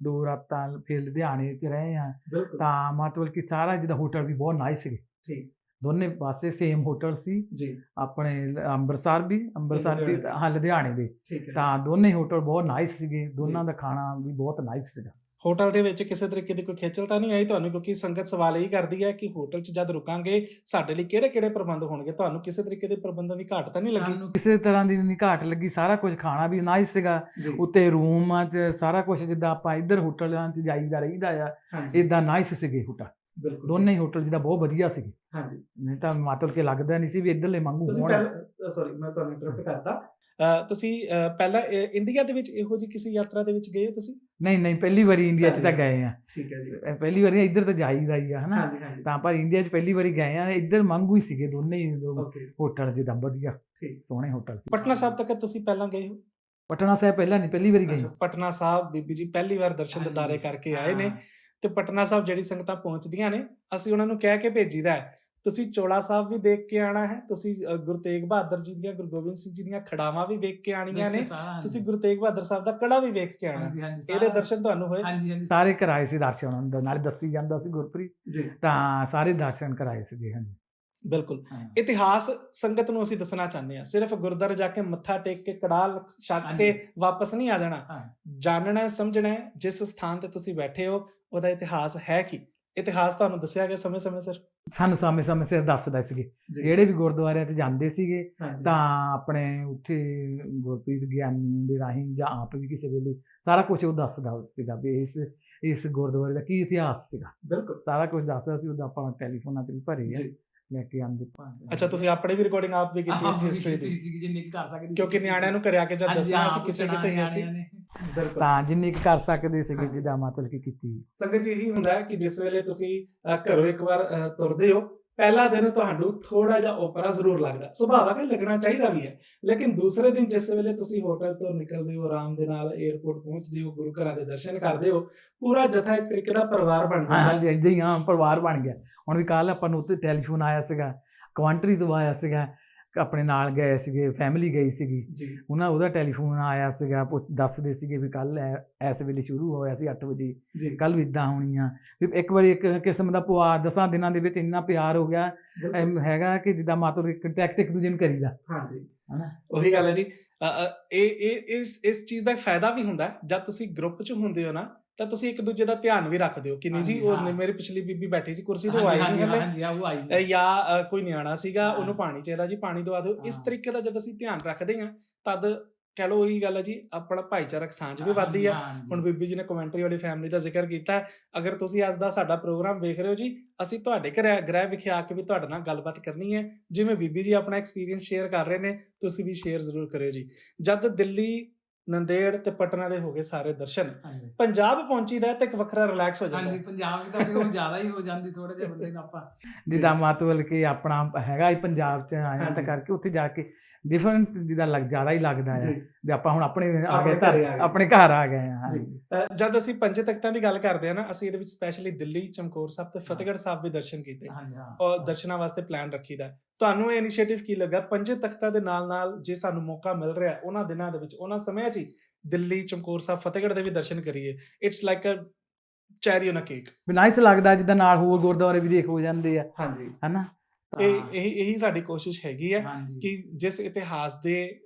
ਦੋ ਰਾਤਾਂ ਫਿਰ ਲੁਧਿਆਣੇ 'ਚ ਰਹੇ ਆ ਤਾਂ ਮਤਲਬ ਕਿ ਸਾਰਾ ਜਿਹਦਾ ਹੋਟਲ ਵੀ ਬਹੁਤ ਨਾਈਸ ਸੀ ਠੀਕ। ਦੋਨੇ ਪਾਸੇ ਸੇਮ ਹੋਟਲ ਸੀ। ਜੀ। ਆਪਣੇ ਅੰਮ੍ਰਿਤਸਰ ਵੀ ਅੰਮ੍ਰਿਤਸਰ ਵੀ। ਹਾਂ ਲੁਧਿਆਣੇ ਹੈ। ਤਾਂ ਦੋਨੇ ਹੋਟਲ ਬਹੁਤ ਨਾਈਸ ਸੀਗੇ। ਦੋਨਾਂ ਦਾ ਖਾਣਾ ਵੀ ਬਹੁਤ ਨਾਈਸ ਸੀਗਾ। ਹੋਟਲ ਦੇ ਵਿੱਚ ਕਿਸੇ ਤਰੀਕੇ ਦੀ ਕੋਈ ਖੇਚਲ ਤਾਂ ਨਹੀਂ ਆਈ ਤੁਹਾਨੂੰ? ਕਿਉਂਕਿ ਸੰਗਤ ਸਵਾਲ ਇਹੀ ਕਰਦੀ ਹੈ ਕਿ ਹੋਟਲ 'ਚ ਜਦ ਰੁਕਾਂਗੇ ਸਾਡੇ ਲਈ ਕਿਹੜੇ-ਕਿਹੜੇ ਪ੍ਰਬੰਧ ਹੋਣਗੇ? ਤੁਹਾਨੂੰ ਕਿਸੇ ਤਰੀਕੇ ਦੇ ਪ੍ਰਬੰਧਾਂ ਦੀ ਘਾਟ ਤਾਂ ਨਹੀਂ ਲੱਗੀ? ਸਾਨੂੰ ਕਿਸੇ ਤਰ੍ਹਾਂ ਦੀ ਨਹੀਂ ਘਾਟ ਲੱਗੀ ਸਾਰਾ ਕੁਝ ਖਾਣਾ ਵੀ ਨਾਈਸ ਸੀਗਾ। ਉੱਤੇ ਰੂਮਾਂ 'ਚ ਸਾਰਾ ਕੁਝ ਜਿੱਦਾਂ ਆਪਾਂ ਇੱਧਰ ਹੋਟਲਾਂ 'ਚ ਜਾਈਦਾ ਰਹੀਦਾ ਆ ਇਦਾਂ ਨਾਈਸ ਸੀਗੇ ਹੋਟਲ ਦੋਨੇ ਹੀ ਹੋਟਲ ਜਿੱਦਾਂ ਬਹੁਤ ਵਧੀਆ ਸੀਗੇ। ਹਾਂਜੀ। ਨਹੀਂ ਤਾਂ ਮਤਲਬ ਕਿ ਲੱਗਦਾ ਨਹੀਂ ਸੀ ਵੀ ਇੱਧਰਲੇ ਮੰਗੂ ਹੋਣ। ਸੌਰੀ ਮੈਂ ਤੁਹਾਨੂੰ ਇੰਟਰਰਪਟ ਕਰਤਾ ਅ, ਤੁਸੀਂ ਪਹਿਲਾਂ ਇੰਡੀਆ ਦੇ ਵਿੱਚ ਇਹੋ ਜੀ ਕਿਸੇ ਯਾਤਰਾ ਦੇ ਵਿੱਚ ਗਏ ਹੋ ਤੁਸੀਂ? ਨਹੀਂ ਨਹੀਂ ਪਹਿਲੀ ਵਾਰੀ ਇੰਡੀਆ 'ਚ ਤਾਂ ਗਏ ਆ। ਠੀਕ ਹੈ ਜੀ। ਪਹਿਲੀ ਵਾਰੀ ਇੱਧਰ ਤਾਂ ਜਾਈਦਾ ਹੀ ਆ ਹਨਾ? ਤਾਂ ਆਪਾਂ ਇੰਡੀਆ 'ਚ ਪਹਿਲੀ ਵਾਰੀ ਗਏ ਆ ਇੱਧਰ ਮੰਗੂ ਹੀ ਸੀਗੇ ਦੋਨੇ ਹੀ ਲੋਕ ਹੋਟਲ ਜਿੱਦਾਂ ਵਧੀਆ। ਸੋਹਣੇ ਹੋਟਲ ਸੀ। ਪਟਨਾ ਸਾਹਿਬ ਤੱਕ ਤੁਸੀਂ ਪਹਿਲਾਂ ਗਏ ਹੋ? ਪਟਨਾ ਸਾਹਿਬ ਪਹਿਲਾਂ ਨਹੀਂ ਪਹਿਲੀ ਵਾਰੀ ਗਏ ਪਟਨਾ ਸਾਹਿਬ ਬੀਬੀ ਜੀ ਪਹਿਲੀ ਵਾਰ ਦਰਸ਼ਨ। ਦਿਦਾਰੇ ਕਰਕੇ ਆਏ ਨੇ। ਤੇ ਪਟਨਾ ਸਾਹਿਬ ਜਿਹੜੀ ਸੰਗਤਾਂ ਪਹੁੰਚਦੀਆਂ ਨੇ ਅਸੀਂ ਉਹਨਾਂ ਨੂੰ ਕਹਿ ਕੇ ਭੇਜੀਦਾ ਹੈ ਤੁਸੀਂ ਚੋਲਾ ਸਾਹਿਬ ਵੀ ਦੇਖ ਕੇ ਆਣਾ ਹੈ ਤੁਸੀਂ ਗੁਰੂ ਤੇਗ ਬਹਾਦਰ ਜੀ ਦੀਆਂ ਗੁਰੂ ਗੋਬਿੰਦ ਸਿੰਘ ਜੀ ਦੀਆਂ ਖੜਾਵਾਂ ਵੀ ਵੇਖ ਕੇ ਆਣੀਆਂ ਨੇ ਤੁਸੀਂ ਗੁਰੂ ਤੇਗ ਬਹਾਦਰ ਸਾਹਿਬ ਦਾ ਕੜਾ ਵੀ ਵੇਖ ਕੇ ਆਣਾ ਇਹਦੇ ਸਾਰਾ- ਦਰਸ਼ਨ ਤੁਹਾਨੂੰ ਹੋਏ। ਹਾਂਜੀ ਹਾਂਜੀ। ਸਾਰੇ ਕਰਾਏ ਸੀ ਦਰਸ਼ਨ ਉਹਨਾਂ ਦੇ ਨਾਲ ਦੱਸੀ ਜਾਂਦਾ ਸੀ ਗੁਰਪ੍ਰੀਤ। ਜੀ। ਤਾਂ ਸਾਰੇ ਦਰਸ਼ਨ ਕਰਾਏ ਸੀਗੇ ਹਾਂਜੀ। ਬਿਲਕੁਲ। ਇਤਿਹਾਸ ਸੰਗਤ ਨੂੰ ਅਸੀਂ ਦੱਸਣਾ ਚਾਹੁੰਦੇ ਹਾਂ। ਸਿਰਫ ਗੁਰਦੁਆਰੇ ਜਾ ਕੇ ਮੱਥਾ ਟੇਕ ਕੇ ਕੜਾ ਲ- ਛਕ ਕੇ। ਵਾਪਸ ਨਹੀਂ ਆ ਜਾਣਾ। ਜਾਣਨਾ ਹੈ, ਸਮਝਣਾ ਹੈ, ਜਿਸ ਸਥਾਨ ਤੇ ਤੁਸੀਂ ਬੈਠੇ ਹੋ ਉਹਦਾ ਇਤਿਹਾਸ ਹੈ ਕੀ? ਇਤਿਹਾਸ ਤੁਹਾਨੂੰ ਦੱਸਿਆ ਗਿਆ ਸਮੇਂ-ਸਮੇਂ ਸਿਰ? ਸਾਨੂੰ ਸਮੇਂ ਸਮੇਂ ਸਿਰ ਦੱਸਦਾ ਸੀਗੇ। ਜਿਹੜੇ ਵੀ ਗੁਰਦੁਆਰਿਆਂ 'ਚ ਜਾਂਦੇ ਸੀਗੇ ਤਾਂ ਆਪਣੇ ਉੱਥੇ ਗੁਰਪ੍ਰੀਤ ਗਿਆਨੀ ਦੇ ਰਾਹੀਂ ਜਾਂ ਆਪ ਵੀ ਕਿਸੇ ਵੇਲੇ ਸਾਰਾ ਕੁਝ ਉਹ ਦੱਸਦਾ ਸੀਗਾ ਵੀ ਇਸ ਇਸ ਗੁਰਦੁਆਰੇ ਦਾ ਕੀ ਇਤਿਹਾਸ ਸੀਗਾ। ਬਿਲਕੁਲ। ਸਾਰਾ ਕੁਝ ਦੱਸਦਾ ਸੀ ਉਹਦਾ ਆਪਾਂ ਟੈਲੀਫੋਨਾਂ ਤੇ ਵੀ ਭਰੇ ਆ ਜੀ। ਲੈ ਕੇ ਆਂਦੇ ਅੱਛਾ ਤੁਸੀਂ ਆਪਣੇ ਵੀ ਰਿਕਾਰਡਿੰਗ ਆਪ ਵੀ ਕੀਤੀ ਹੈ ਹਿਸਟਰੀ ਦੀ? ਜਿੰਨੀ ਕੁ ਕਰ ਸਕਦੇ ਕਿਉਂਕਿ ਨਿਆਣਿਆਂ ਨੂੰ ਘਰੇ ਆ ਕੇ ਜਦ ਦੱਸਣਾ ਹਾਂ, ਅਸੀਂ ਕਿੱਥੇ ਪੁੱਛਣਾ ਕਿੱਥੇ ਗਏ ਸੀ ਨਿਆਣਿਆਂ ਨੇ। ਬਿਲਕੁਲ। ਤਾਂ ਜਿੰਨੀ ਕੁ ਕਰ ਸਕਦੇ ਸੀਗੇ। ਜਿੱਦਾਂ ਮਤਲਬ ਕਿ ਕੀਤੀ। ਸੰਗਤ ਜੀ ਇਹੀ ਹੁੰਦਾ ਹੈ ਕਿ ਜਿਸ ਵੇਲੇ ਤੁਸੀਂ ਅ, ਘਰੋਂ ਇੱਕ ਵਾਰ ਅ, ਤੁਰਦੇ ਹੋ ਪਹਿਲਾ ਦਿਨ ਤੁਹਾਨੂੰ ਥੋੜਾ ਜਿਹਾ ਓਪਰਾ ਜ਼ਰੂਰ ਲੱਗਦਾ। ਸੁਭਾਵਕ ਹੈ ਲੱਗਣਾ ਚਾਹੀਦਾ ਵੀ ਹੈ। ਲੇਕਿਨ ਦੂਸਰੇ ਦਿਨ ਜਿਸ ਵੇਲੇ ਤੁਸੀਂ ਹੋਟਲ ਤੋਂ ਨਿਕਲਦੇ ਹੋ ਆਰਾਮ ਦੇ ਨਾਲ 에어ਪੋਰਟ ਪਹੁੰਚਦੇ ਹੋ ਗੁਰੂ ਘਰਾਂ ਦੇ ਦਰਸ਼ਨ ਕਰਦੇ ਹੋ ਪੂਰਾ ਜਥਾ ਇੱਕ ਤਰੀਕੇ ਦਾ ਪਰਿਵਾਰ ਬਣ ਜਾਂਦਾ। ਹੈ ਹਾਂਜੀ ਏਦਾਂ ਹੀ ਹਾਂ ਪਰਿਵਾਰ ਬਣ ਗਿਆ। ਹੁਣ ਵੀ ਕੱਲ ਆਪਾਂ ਨੂੰ ਉੱਤੇ ਟੈਲੀਫੋਨ ਆਇਆ ਸੀਗਾ ਕੁਆਂਟਰੀ ਤੋਂ ਆਇਆ ਸੀਗਾ। ਆਪਣੇ ਨਾਲ ਗਏ ਸੀਗੇ ਫੈਮਿਲੀ ਗਈ ਸੀਗੀ। ਉਹਨਾਂ ਉਹਦਾ ਟੈਲੀਫੋਨ ਆਇਆ ਸੀਗਾ ਪੁੱਛ- ਦੱਸਦੇ ਸੀਗੇ ਵੀ ਕੱਲ ਇਸ ਵੇਲੇ ਸ਼ੁਰੂ ਹੋਇਆ ਸੀ 8 ਵਜੇ। ਕੱਲ ਵੀ ਇਦਾਂ ਹੋਣੀ ਆ ਵੀ ਇੱਕ ਵਾਰੀ ਇੱਕ ਕਿਸਮ ਦਾ ਪਿਆਰ ਦਸਾਂ ਦਿਨਾਂ ਦੇ ਵਿੱਚ ਇੰਨਾ ਪਿਆਰ ਹੋ ਗਿਆ ਹੈਗਾ ਕਿ ਜਿੱਦਾਂ ਮਾਤੋ ਇੱਕ ਕੰਟੈਕਟ ਇੱਕ ਦੂਜੇ ਨੂੰ ਕਰੀਦਾ। ਹਾਂਜੀ। ਹਨਾ? ਉਹੀ ਗੱਲ ਹੈ ਜੀ। ਇਹ ਇਹ ਇਸ ਇਸ ਚੀਜ਼ ਦਾ ਫਾਇਦਾ ਵੀ ਹੁੰਦਾ। ਜਦ ਤੁਸੀਂ ਗਰੁੱਪ 'ਚ ਹੁੰਦੇ ਹੋ ਨਾ ਤਾਂ ਤੁਸੀਂ ਇੱਕ ਦੂਜੇ ਦਾ ਧਿਆਨ ਵੀ ਰੱਖਦੇ ਹੋ ਕਿ ਨਹੀਂ ਜੀ ਉਹ। ਮੇਰੀ ਪਿਛਲੀ ਬੀਬੀ ਬੈਠੀ ਸੀ ਕੁਰਸੀ ਤੇ ਉਹ ਆਈ ਨਹੀਂ ਹਲੇ ਜਾਂ ਕੋਈ ਨਿਆਣਾ ਸੀਗਾ। ਉਹਨੂੰ ਪਾਣੀ ਚਾਹੀਦਾ ਜੀ ਪਾਣੀ ਦਵਾ ਦਿਓ ਇਸ। ਤਰੀਕੇ ਦਾ ਜਦ ਅਸੀਂ ਧਿਆਨ ਰੱਖਦੇ ਹਾਂ ਤਦ ਕਹਿ ਲਓ ਉਹੀ ਗੱਲ ਹੈ ਜੀ ਆਪਣਾ ਭਾਈਚਾਰਕ ਸਾਂਝ ਵੀ ਵੱਧਦੀ ਹੈ ਹੁਣ ਬੀਬੀ ਜੀ ਨੇ ਕਮੈਂਟਰੀ ਵਾਲੀ ਫੈਮਿਲੀ ਦਾ ਜ਼ਿਕਰ ਕੀਤਾ। ਅਗਰ ਤੁਸੀਂ ਅੱਜ ਦਾ ਸਾਡਾ ਪ੍ਰੋਗਰਾਮ ਵੇਖ ਰਹੇ ਹੋ ਜੀ ਅਸੀਂ ਤੁਹਾਡੇ ਘਰ ਗ੍ਰਹਿ ਵਿਖੇ ਆ ਕੇ ਵੀ ਤੁਹਾਡੇ ਨਾਲ ਗੱਲਬਾਤ ਕਰਨੀ ਹੈ ਜਿਵੇਂ ਬੀਬੀ ਜੀ ਆਪਣਾ ਐਕਸਪੀਰੀਅੰਸ ਸ਼ੇਅਰ ਕਰ ਰਹੇ ਨੇ ਤੁਸੀਂ ਵੀ ਸ਼ੇਅਰ ਜ਼ਰੂਰ ਕਰਿਓ ਜੀ ਜਦ ਦਿੱਲੀ ਨੰਦੇੜ ਤੇ ਪਟਨਾ ਦੇ ਹੋ ਗਏ ਸਾਰੇ ਦਰਸ਼ਨ। ਹਾਂਜੀ। ਪੰਜਾਬ ਪਹੁੰਚੀਦਾ ਤੇ ਇੱਕ ਵੱਖਰਾ ਰਿਲੈਕਸ ਹੋ ਜਾਂਦਾ। ਹਾਂਜੀ ਪੰਜਾਬ 'ਚ ਤਾਂ ਉਹ ਜ਼ਿਆਦਾ ਹੀ ਹੋ ਜਾਂਦੀ ਥੋੜੇ ਜਿਹੇ ਬੰਦੇ ਨੂੰ ਆਪਾਂ ਜਿੱਦਾਂ ਮਾਤਵਲ ਕੇ ਆਪਣਾ ਹੈਗਾ ਹੀ ਪੰਜਾਬ 'ਚ ਆਇਆ ਤਾਂ। ਕਰਕੇ ਉੱਥੇ ਜਾ ਕੇ ਡਿਫਰੈਂਟ ਜਿੱਦਾਂ ਲੱਗ ਜ਼ਿਆਦਾ ਹੀ ਲੱਗਦਾ ਹੈ ਵੀ ਆਪਾਂ ਹੁਣ ਆਪਣੇ ਆ ਗਏ ਘਰੇ ਆ। ਆਪਣੇ ਘਰ ਆ ਗਏ ਹਾਂ ਜਦ ਅਸੀਂ ਪੰਜੇ ਤਖਤਾਂ ਦੀ ਗੱਲ ਕਰਦੇ ਹਾਂ ਨਾ ਅਸੀਂ ਇਹਦੇ ਵਿੱਚ ਸਪੈਸ਼ਲੀ ਦਿੱਲੀ ਚਮਕੌਰ ਸਾਹਿਬ ਤੇ ਫਤਿਹਗੜ੍ਹ ਸਾਹਿਬ ਵੀ ਦਰਸ਼ਨ ਕੀਤੇ। ਔਰ ਦਰਸ਼ਨਾਂ ਵਾਸਤੇ ਪਲਾਨ ਰੱਖੀਦਾ। ਤੁਹਾਨੂੰ ਇਹ ਇਨੀਸ਼ੀਏਟਿਵ ਕੀ ਲੱਗਾ? ਪੰਜੇ ਤਖਤਾਂ ਦੇ ਨਾਲ ਨਾਲ ਜੇ ਸਾਨੂੰ ਮੌਕਾ ਮਿਲ ਰਿਹਾ ਉਹਨਾਂ ਦਿਨਾਂ ਦੇ ਵਿੱਚ ਉਹਨਾਂ ਸਮਿਆਂ 'ਚ ਹੀ ਦਿੱਲੀ ਚਮਕੌਰ ਸਾਹਿਬ ਫਤਿਹਗੜ੍ਹ ਦੇ ਵੀ ਦਰਸ਼ਨ ਕਰੀਏ। It's like a cherry on a cake we nice ਲੱਗਦਾ ਜਿੱਦਾਂ ਨਾਲ ਹੋਰ ਗੁਰਦੁਆਰੇ ਵੀ ਦੇਖ ਹੋ ਜਾਂਦੇ ਆ। ਹਾਂਜੀ। ਹਨਾ? ਇਹ ਇਹੀ ਇਹੀ ਸਾਡੀ ਕੋਸ਼ਿਸ਼ ਹੈਗੀ ਹੈ ਕਿ ਜਿਸ ਇਤਿਹਾਸ ਦੇ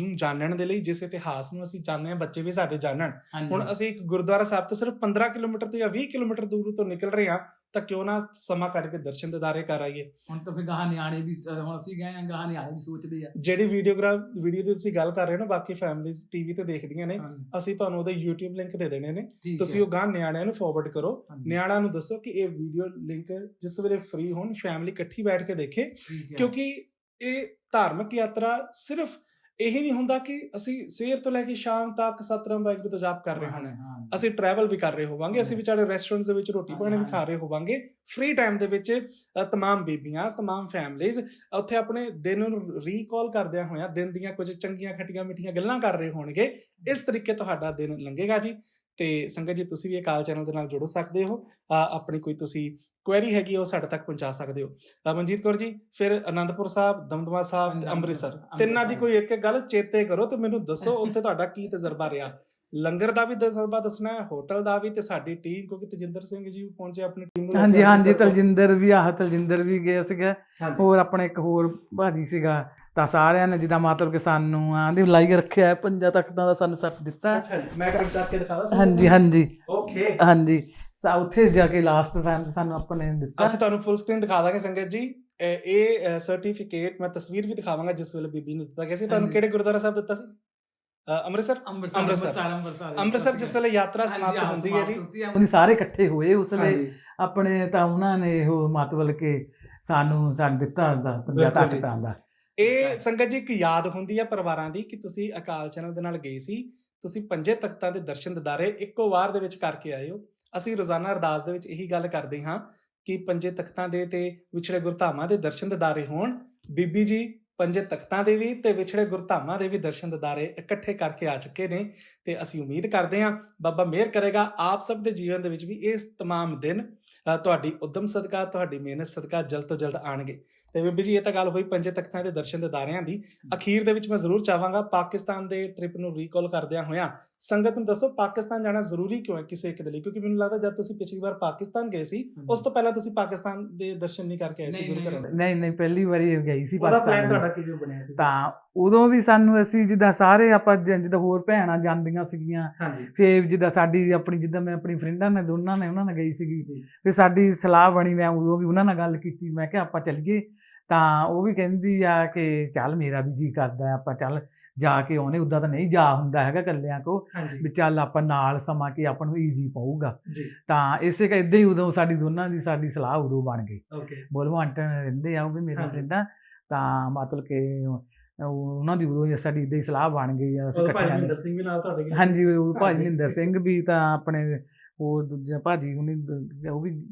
ਨੂੰ ਜਾਣਨ ਦੇ ਲਈ ਜਿਸ ਇਤਿਹਾਸ ਨੂੰ ਅਸੀਂ ਜਾਣਦੇ ਹਾਂ ਬੱਚੇ ਵੀ ਸਾਡੇ ਜਾਣਨ। ਹੁਣ ਅਸੀਂ ਇੱਕ ਗੁਰਦੁਆਰਾ ਸਾਹਿਬ ਤੋਂ ਸਿਰਫ 15 ਕਿਲੋਮੀਟਰ ਤੋਂ ਜਾਂ 20 ਕਿਲੋਮੀਟਰ ਦੂਰ ਤੋਂ ਨਿਕਲ ਰਹੇ ਹਾਂ ਤਾਂ ਕਿਉਂ ਨਾ ਸਮਾਂ ਕੱਢ ਕੇ ਦਰਸ਼ਨ ਦਿਦਾਰੇ ਕਰ ਆਈਏ। ਹੁਣ ਤਾਂ ਫਿਰ ਗਾਹ ਨਿਆਣੇ ਵੀ ਹੁਣ ਅਸੀਂ ਗਏ ਆ ਗਾਹ ਨਿਆਣੇ ਵੀ ਸੋਚਦੇ ਆ। ਜਿਹੜੀ ਵੀਡੀਓਗ੍ਰਾਫ ਵੀਡੀਓ ਦੀ ਤੁਸੀਂ ਗੱਲ ਕਰ ਰਹੇ ਹੋ ਨਾ ਬਾਕੀ ਫੈਮਿਲੀਜ਼ ਟੀਵੀ ਤੇ ਦੇਖਦੀਆਂ ਨੇ ਅਸੀਂ ਤੁਹਾਨੂੰ ਉਹਦੇ YouTube ਲਿੰਕ ਦੇ ਦੇਣੇ ਨੇ। ਤੁਸੀਂ। ਉਹ ਗਾਂ ਨਿਆਣਿਆਂ ਨੂੰ ਫਾਰਵਰਡ ਕਰੋ। ਨਿਆਣਿਆਂ ਨੂੰ ਦੱਸੋ ਕਿ ਇਹ ਵੀਡੀਓ ਲਿੰਕ ਜਿਸ ਵੇਲੇ ਫ੍ਰੀ ਹੋਣ ਫੈਮਿਲੀ ਇਕੱਠੀ ਬੈਠ ਕੇ ਦੇਖੇ। ਕਿਉਂਕਿ ਇਹ ਧਾਰਮਿਕ ਯਾਤਰਾ ਸਿਰਫ ਇਹੀ ਨਹੀਂ ਹੁੰਦਾ ਕਿ ਅਸੀਂ ਸਵੇਰ ਤੋਂ ਲੈ ਕੇ ਸ਼ਾਮ ਤੱਕ ਸਤਨਾਮ ਵਾਹਿਗੁਰੂ ਦਾ ਜਾਪ ਕਰ ਰਹੇ ਹਾਂ ਅਸੀਂ ਟਰੈਵਲ ਵੀ ਕਰ ਰਹੇ ਹੋਵਾਂਗੇ ਅਸੀਂ ਵਿਚਾਰੇ ਰੈਸਟੋਰੈਂਟਸ ਦੇ ਵਿੱਚ ਰੋਟੀ ਪਾਣੀ ਵੀ ਖਾ ਰਹੇ ਹੋਵਾਂਗੇ। ਫ੍ਰੀ ਟਾਈਮ ਦੇ ਵਿੱਚ ਤਮਾਮ ਬੀਬੀਆਂ ਤਮਾਮ ਫੈਮਲੀਆਂ ਉੱਥੇ ਆਪਣੇ ਦਿਨ ਨੂੰ ਰੀਕਾਲ ਕਰਦਿਆਂ ਹੋਇਆਂ ਦਿਨ ਦੀਆਂ ਕੁਝ ਚੰਗੀਆਂ ਖੱਟੀਆਂ ਮਿੱਠੀਆਂ ਗੱਲਾਂ ਕਰ ਰਹੇ ਹੋਣਗੇ। ਇਸ ਤਰੀਕੇ ਤੁਹਾਡਾ ਦਿਨ ਲੰਘੇਗਾ ਜੀ। ਤੇ ਸੰਗਤ ਜੀ ਤੁਸੀਂ ਵੀ ਅਕਾਲ ਚੈਨਲ ਦੇ ਨਾਲ ਜੁੜ ਸਕਦੇ ਹੋ। ਆਪਣੀ ਕੋਈ ਤੁਸੀਂ ਕੁਐਰੀ ਹੈਗੀ ਉਹ ਸਾਡੇ ਤੱਕ ਪਹੁੰਚਾ ਸਕਦੇ ਹੋ। ਮਨਜੀਤ ਕੌਰ ਜੀ ਫਿਰ ਅਨੰਦਪੁਰ ਸਾਹਿਬ ਦਮਦਮਾ ਸਾਹਿਬ ਤੇ ਅੰਮ੍ਰਿਤਸਰ। ਤਿੰਨਾਂ ਦੀ ਕੋਈ ਇੱਕ ਇੱਕ ਗੱਲ ਚੇਤੇ ਕਰੋ ਤੇ ਮੈਨੂੰ ਦੱਸੋ ਉੱਥੇ ਤੁਹਾਡਾ ਕੀ ਤਜਰਬਾ ਰਿਹਾ। ਲੰਗਰ ਦਾ ਵੀ ਤਜਰਬਾ ਦੱਸਣਾ ਹੈ ਹੋਟਲ ਦਾ ਵੀ ਤੇ ਸਾਡੀ ਟੀਮ ਕਿਉਂਕਿ ਤਜਿੰਦਰ ਸਿੰਘ ਜੀ ਪਹੁੰਚੇ ਆਪਣੀ ਟੀਮ ਨੂੰ। ਹਾਂਜੀ ਹਾਂਜੀ। ਤਲਜਿੰਦਰ ਵੀ ਆਹ ਤਲਜਿੰਦਰ ਵੀ ਗਿਆ ਸੀਗਾ। ਹੋਰ ਆਪਣੇ ਇੱਕ ਹੋਰ ਭਾਜੀ ਸੀਗਾ ਤਾਂ ਸਾਰਿਆਂ ਨੇ ਜਿੱਦਾਂ ਮਤਲਬ ਕਿ ਸਾਨੂੰ ਆਂਦੇ ਲਾਈਕ ਰੱਖਿਆ ਹੈ, ਪੰਜਾਂ ਤਖਤਾਂ ਦਾ ਸਾਨੂੰ ਸੱਟ ਦਿੱਤਾ। ਅੱਛਾ ਜੀ ਮੈਂ ਕਰਿਕ ਕਰਕੇ ਦਿਖਾਦਾ ਹਾਂਜੀ ਹਾਂਜੀ। ਓਕੇ। ਹਾਂਜੀ। ਤਾਂ ਉੱਥੇ ਜਾ ਕੇ ਲਾਸਟ ਟਾਈਮ ਸਾਨੂੰ ਆਪਾਂ ਨੇ ਦਿੱਤਾ ਅਸੀਂ ਤੁਹਾਨੂੰ ਫੁੱਲ ਸਕਰੀਨ ਦਿਖਾ ਦਾਂਗੇ ਸੰਗਤ ਜੀ। ਇਹ- ਸਰਟੀਫਿਕੇਟ ਮੈਂ ਤਸਵੀਰ ਵੀ ਦਿਖਾਵਾਂਗਾ ਜਿਸ ਵੇਲੇ ਬੀਬੀ ਨੇ ਦਿੱਤਾ। ਗਿਆ ਸੀ ਤੁਹਾਨੂੰ। ਕਿਹੜੇ ਗੁਰਦੁਆਰਾ ਸਾਹਿਬ ਦਿੱਤਾ ਸੀ? ਅੰਮ੍ਰਿਤਸਰ? ਅੰਮ੍ਰਿਤਸਰ ਅੰਮ੍ਰਿਤਸਰ। ਜਿਸ ਵੇਲੇ ਯਾਤਰਾ ਸਮਾਪਤ ਹੁੰਦੀ ਹੈ ਜੀ। ਉਹਨੇ ਸਾਰੇ ਇਕੱਠੇ ਹੋਏ ਉਸ ਵੇਲੇ ਆਪਣੇ ਤਾਂ ਉਹਨਾਂ ਨੇ ਉਹ ਮਤਲਬ ਕਿ ਸਾਨੂੰ ਸਾਨੂੰ ਦਿੱਤਾ ਦਾ ਪੰਜਾਂ ਬਿਲਕੁਲ ਜੀ। ਤਖਤਾਂ ਦਾ। ਇਹ ਸੰਗਤ ਜੀ ਇੱਕ ਯਾਦ ਹੁੰਦੀ ਹੈ ਪਰਿਵਾਰਾਂ ਦੀ ਕਿ ਤੁਸੀਂ ਅਕਾਲ ਚੈਨਲ ਦੇ ਨਾਲ ਗਏ ਸੀ। ਤੁਸੀਂ ਪੰਜੇ ਤਖਤਾਂ ਦੇ ਦਰਸ਼ਨ ਦਿਦਾਰੇ ਇੱਕੋ ਵਾਰ ਦੇ ਵਿੱਚ ਕਰਕੇ ਆਏ ਹੋ। ਅਸੀਂ ਰੋਜ਼ਾਨਾ ਅਰਦਾਸ ਦੇ ਵਿੱਚ ਇਹੀ ਗੱਲ ਕਰਦੇ ਹਾਂ ਕਿ ਪੰਜੇ ਤਖਤਾਂ ਦੇ ਤੇ ਵਿਛੜੇ ਗੁਰਧਾਮਾਂ ਦੇ ਦਰਸ਼ਨ ਦਿਦਾਰੇ ਹੋਣ ਬੀਬੀ ਜੀ ਪੰਜੇ ਤਖਤਾਂ ਦੇ ਵੀ ਤੇ ਵਿਛੜੇ ਗੁਰਧਾਮਾਂ ਦੇ ਵੀ ਦਰਸ਼ਨ ਦਿਦਾਰੇ ਇਕੱਠੇ ਕਰਕੇ ਆ ਚੁੱਕੇ ਨੇ ਤੇ ਅਸੀਂ ਉਮੀਦ ਕਰਦੇ ਹਾਂ ਬਾਬਾ ਮਿਹਰ ਕਰੇਗਾ ਆਪ ਸਭ ਦੇ ਜੀਵਨ ਦੇ ਵਿੱਚ ਵੀ ਇਸ तमाम ਦਿਨ ਅ, ਤੁਹਾਡੀ ਉਦਮ ਸਦਕਾ ਤੁਹਾਡੀ ਮਿਹਨਤ ਸਦਕਾ ਜਲਦ ਤੋਂ ਜਲਦ ਆਣਗੇ ਤੇ ਬੀਬੀ ਜੀ ਇਹ ਤਾਂ ਗੱਲ ਹੋਈ ਪੰਜੇ ਤਖਤਾਂ ਦੇ ਦਰਸ਼ਨ ਦਿਦਾਰਿਆਂ ਦੀ। ਅਖੀਰ ਦੇ ਵਿੱਚ ਮੈਂ ਜ਼ਰੂਰ ਚਾਹਾਂਗਾ ਪਾਕਿਸਤਾਨ ਦੇ ਟ੍ਰਿਪ ਨੂੰ ਰੀਕਾਲ ਕਰਦਿਆਂ ਹੋਇਆਂ। ਸੰਗਤ ਨੂੰ ਦੱਸੋ ਪਾਕਿਸਤਾਨ ਜਾਣਾ ਜ਼ਰੂਰੀ ਕਿਉਂ ਹੈ ਕਿਸੇ ਇੱਕ ਦੇ ਲਈ? ਕਿਉਂਕਿ ਮੈਨੂੰ ਲੱਗਦਾ ਜਦ ਤੁਸੀਂ ਪਿਛਲੀ ਵਾਰ ਪਾਕਿਸਤਾਨ ਗਏ ਸੀ ਉਸ ਤੋਂ ਪਹਿਲਾਂ ਤੁਸੀਂ ਪਾਕਿਸਤਾਨ ਦੇ ਦਰਸ਼ਨ ਨਹੀਂ ਕਰਕੇ ਆਏ ਸੀ ਨਹੀਂ ਗੁਰੂ ਘਰਾਂ ਦੇ ਨਹੀਂ ਨਹੀਂ ਪਹਿਲੀ ਵਾਰੀ ਗਈ ਸੀ ਉਹਦਾ ਪਲਾਨ ਪਾਕਿਸਤਾਨ ਤੁਹਾਡਾ ਕਿਵੇਂ ਬਣਿਆ ਸੀ? ਤਾਂ ਉਦੋਂ ਵੀ ਸਾਨੂੰ ਅਸੀਂ ਜਿੱਦਾਂ ਸਾਰੇ ਆਪਾਂ ਜਿੱਦਾਂ ਹੋਰ ਭੈਣਾਂ ਜਾਂਦੀਆਂ ਸੀਗੀਆਂ। ਹਾਂਜੀ। ਫੇਰ ਜਿੱਦਾਂ ਸਾਡੀ ਆਪਣੀ ਜਿੱਦਾਂ ਮੈਂ ਆਪਣੀ ਫਰੈਂਡਾਂ ਨੇ ਦੋਨਾਂ ਨੇ ਉਹਨਾਂ ਨਾਲ ਗਈ ਸੀਗੀ। ਫਿਰ ਸਾਡੀ ਸਲਾਹ ਬਣੀ ਮੈਂ ਉਦੋਂ ਵੀ ਉਹਨਾਂ ਨਾਲ ਗੱਲ ਕੀਤੀ। ਮੈਂ ਕਿਹਾ ਆਪਾਂ ਚੱਲੀਏ। ਤਾਂ ਉਹ ਵੀ ਕਹਿੰਦੀ ਆ ਕਿ ਚੱਲ ਮੇਰਾ ਵੀ ਜੀ ਕਰਦਾ ਆਪਾਂ ਚੱਲ ਜਾ ਕੇ ਆਉਣੇ ਉਦਾਂ ਤਾਂ ਨਹੀਂ ਜਾ ਹੁੰਦਾ ਹੈਗਾ ਇਕੱਲਿਆਂ ਕੋ ਵੀ ਚੱਲ ਆਪਾਂ ਨਾਲ ਸਮਾਂ ਕਿ ਆਪਾਂ ਨੂੰ ਈਜ਼ੀ ਪਊਗਾ ਤਾਂ ਇਸੇ ਕ ਇਦਾਂ ਹੀ ਉਦੋਂ ਸਾਡੀ ਦੋਨਾਂ ਦੀ ਸਾਡੀ ਸਲਾਹ ਉਦੋਂ ਬਣ ਗਈ ਓਕੇ ਬੋਲਵਾਂਟਨ ਰਹਿੰਦੇ ਆ ਉਹ ਵੀ ਮੇਰੇ। ਰਹਿੰਦਾ ਤਾਂ ਮਤਲਬ ਕਿ ਉਹ- ਉਹਨਾਂ ਦੀ ਉਦੋਂ ਸਾਡੀ ਇਦਾਂ ਹੀ ਸਲਾਹ ਬਣ ਗਈ ਆ ਅਸੀਂ ਉਹ ਭਾਈ ਇਕੱਠਿਆਂ ਨੇ ਮਹਿੰਦਰ ਸਿੰਘ ਵੀ ਨਾਲ ਤੁਹਾਡੇ ਗਏ ਸੀ? ਹਾਂਜੀ ਉਹ ਭਾਈ। ਮਹਿੰਦਰ ਸਿੰਘ ਵੀ ਤਾਂ ਆਪਣੇ ਹੋਰ ਦੂਜਾ ਭਾਜੀ ਦ- ਉਹ ਵੀ।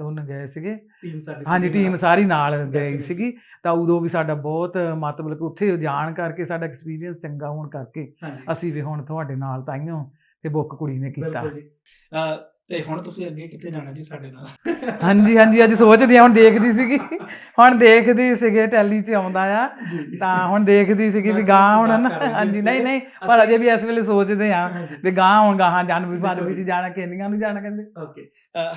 ਉਹਨਾਂ ਗਏ ਸੀਗੇ ਟੀਮ ਸਾਡੀ ਹਾਂਜੀ ਟੀਮ। ਸਾਰੀ ਨਾਲ ਗਈ। ਸੀਗੀ ਤਾਂ ਉਦੋਂ ਵੀ ਸਾਡਾ ਬਹੁਤ ਮਤਲਬ ਕਿ ਉੱਥੇ ਜਾਣ ਕਰਕੇ ਸਾਡਾ ਐਕਸਪੀਰੀਅੰਸ ਚੰਗਾ ਹੋਣ ਕਰਕੇ ਅਸੀਂ ਵੀ ਹੁਣ ਤੁਹਾਡੇ ਨਾਲ ਤਾਈਓ ਤੇ ਬੁੱਕ ਕੁੜੀ ਨੇ ਕੀਤਾ ਬਿਲਕੁਲ ਜੀ ਅਹ, ਤੇ ਹੁਣ ਤੁਸੀਂ ਅੱਗੇ ਕਿੱਥੇ ਜਾਣਾ ਜੀ ਸਾਡੇ ਨਾਲ? ਹਾਂਜੀ ਹਾਂਜੀ ਅੱਜ ਸੋਚਦੀ ਆ ਹੁਣ ਦੇਖਦੀ ਸੀਗੀ। ਹੁਣ ਦੇਖਦੀ ਸੀਗੇ ਟੈਲੀ 'ਚ ਆਉਂਦਾ ਆ। ਤਾਂ ਹੁਣ ਦੇਖਦੀ ਸੀਗੀ ਵੀ ਗਾਂ ਹੁਣ ਹਾਂਜੀ। ਨਹੀਂ ਨਹੀਂ ਪਰ ਅਜੇ ਵੀ ਇਸ ਵੇਲੇ ਸੋਚਦੇ ਆ। ਵੀ ਗਾਂ ਹੁਣ ਗਾਹਾਂ ਜਨਵਰੀ ਬਿਲਕੁਲ। ਫਰਵਰੀ 'ਚ ਜਾਣਾ ਕੇਨੀਆਂ ਨੂੰ ਜਾਣਾ ਕਹਿੰਦੇ। ਓਕੇ।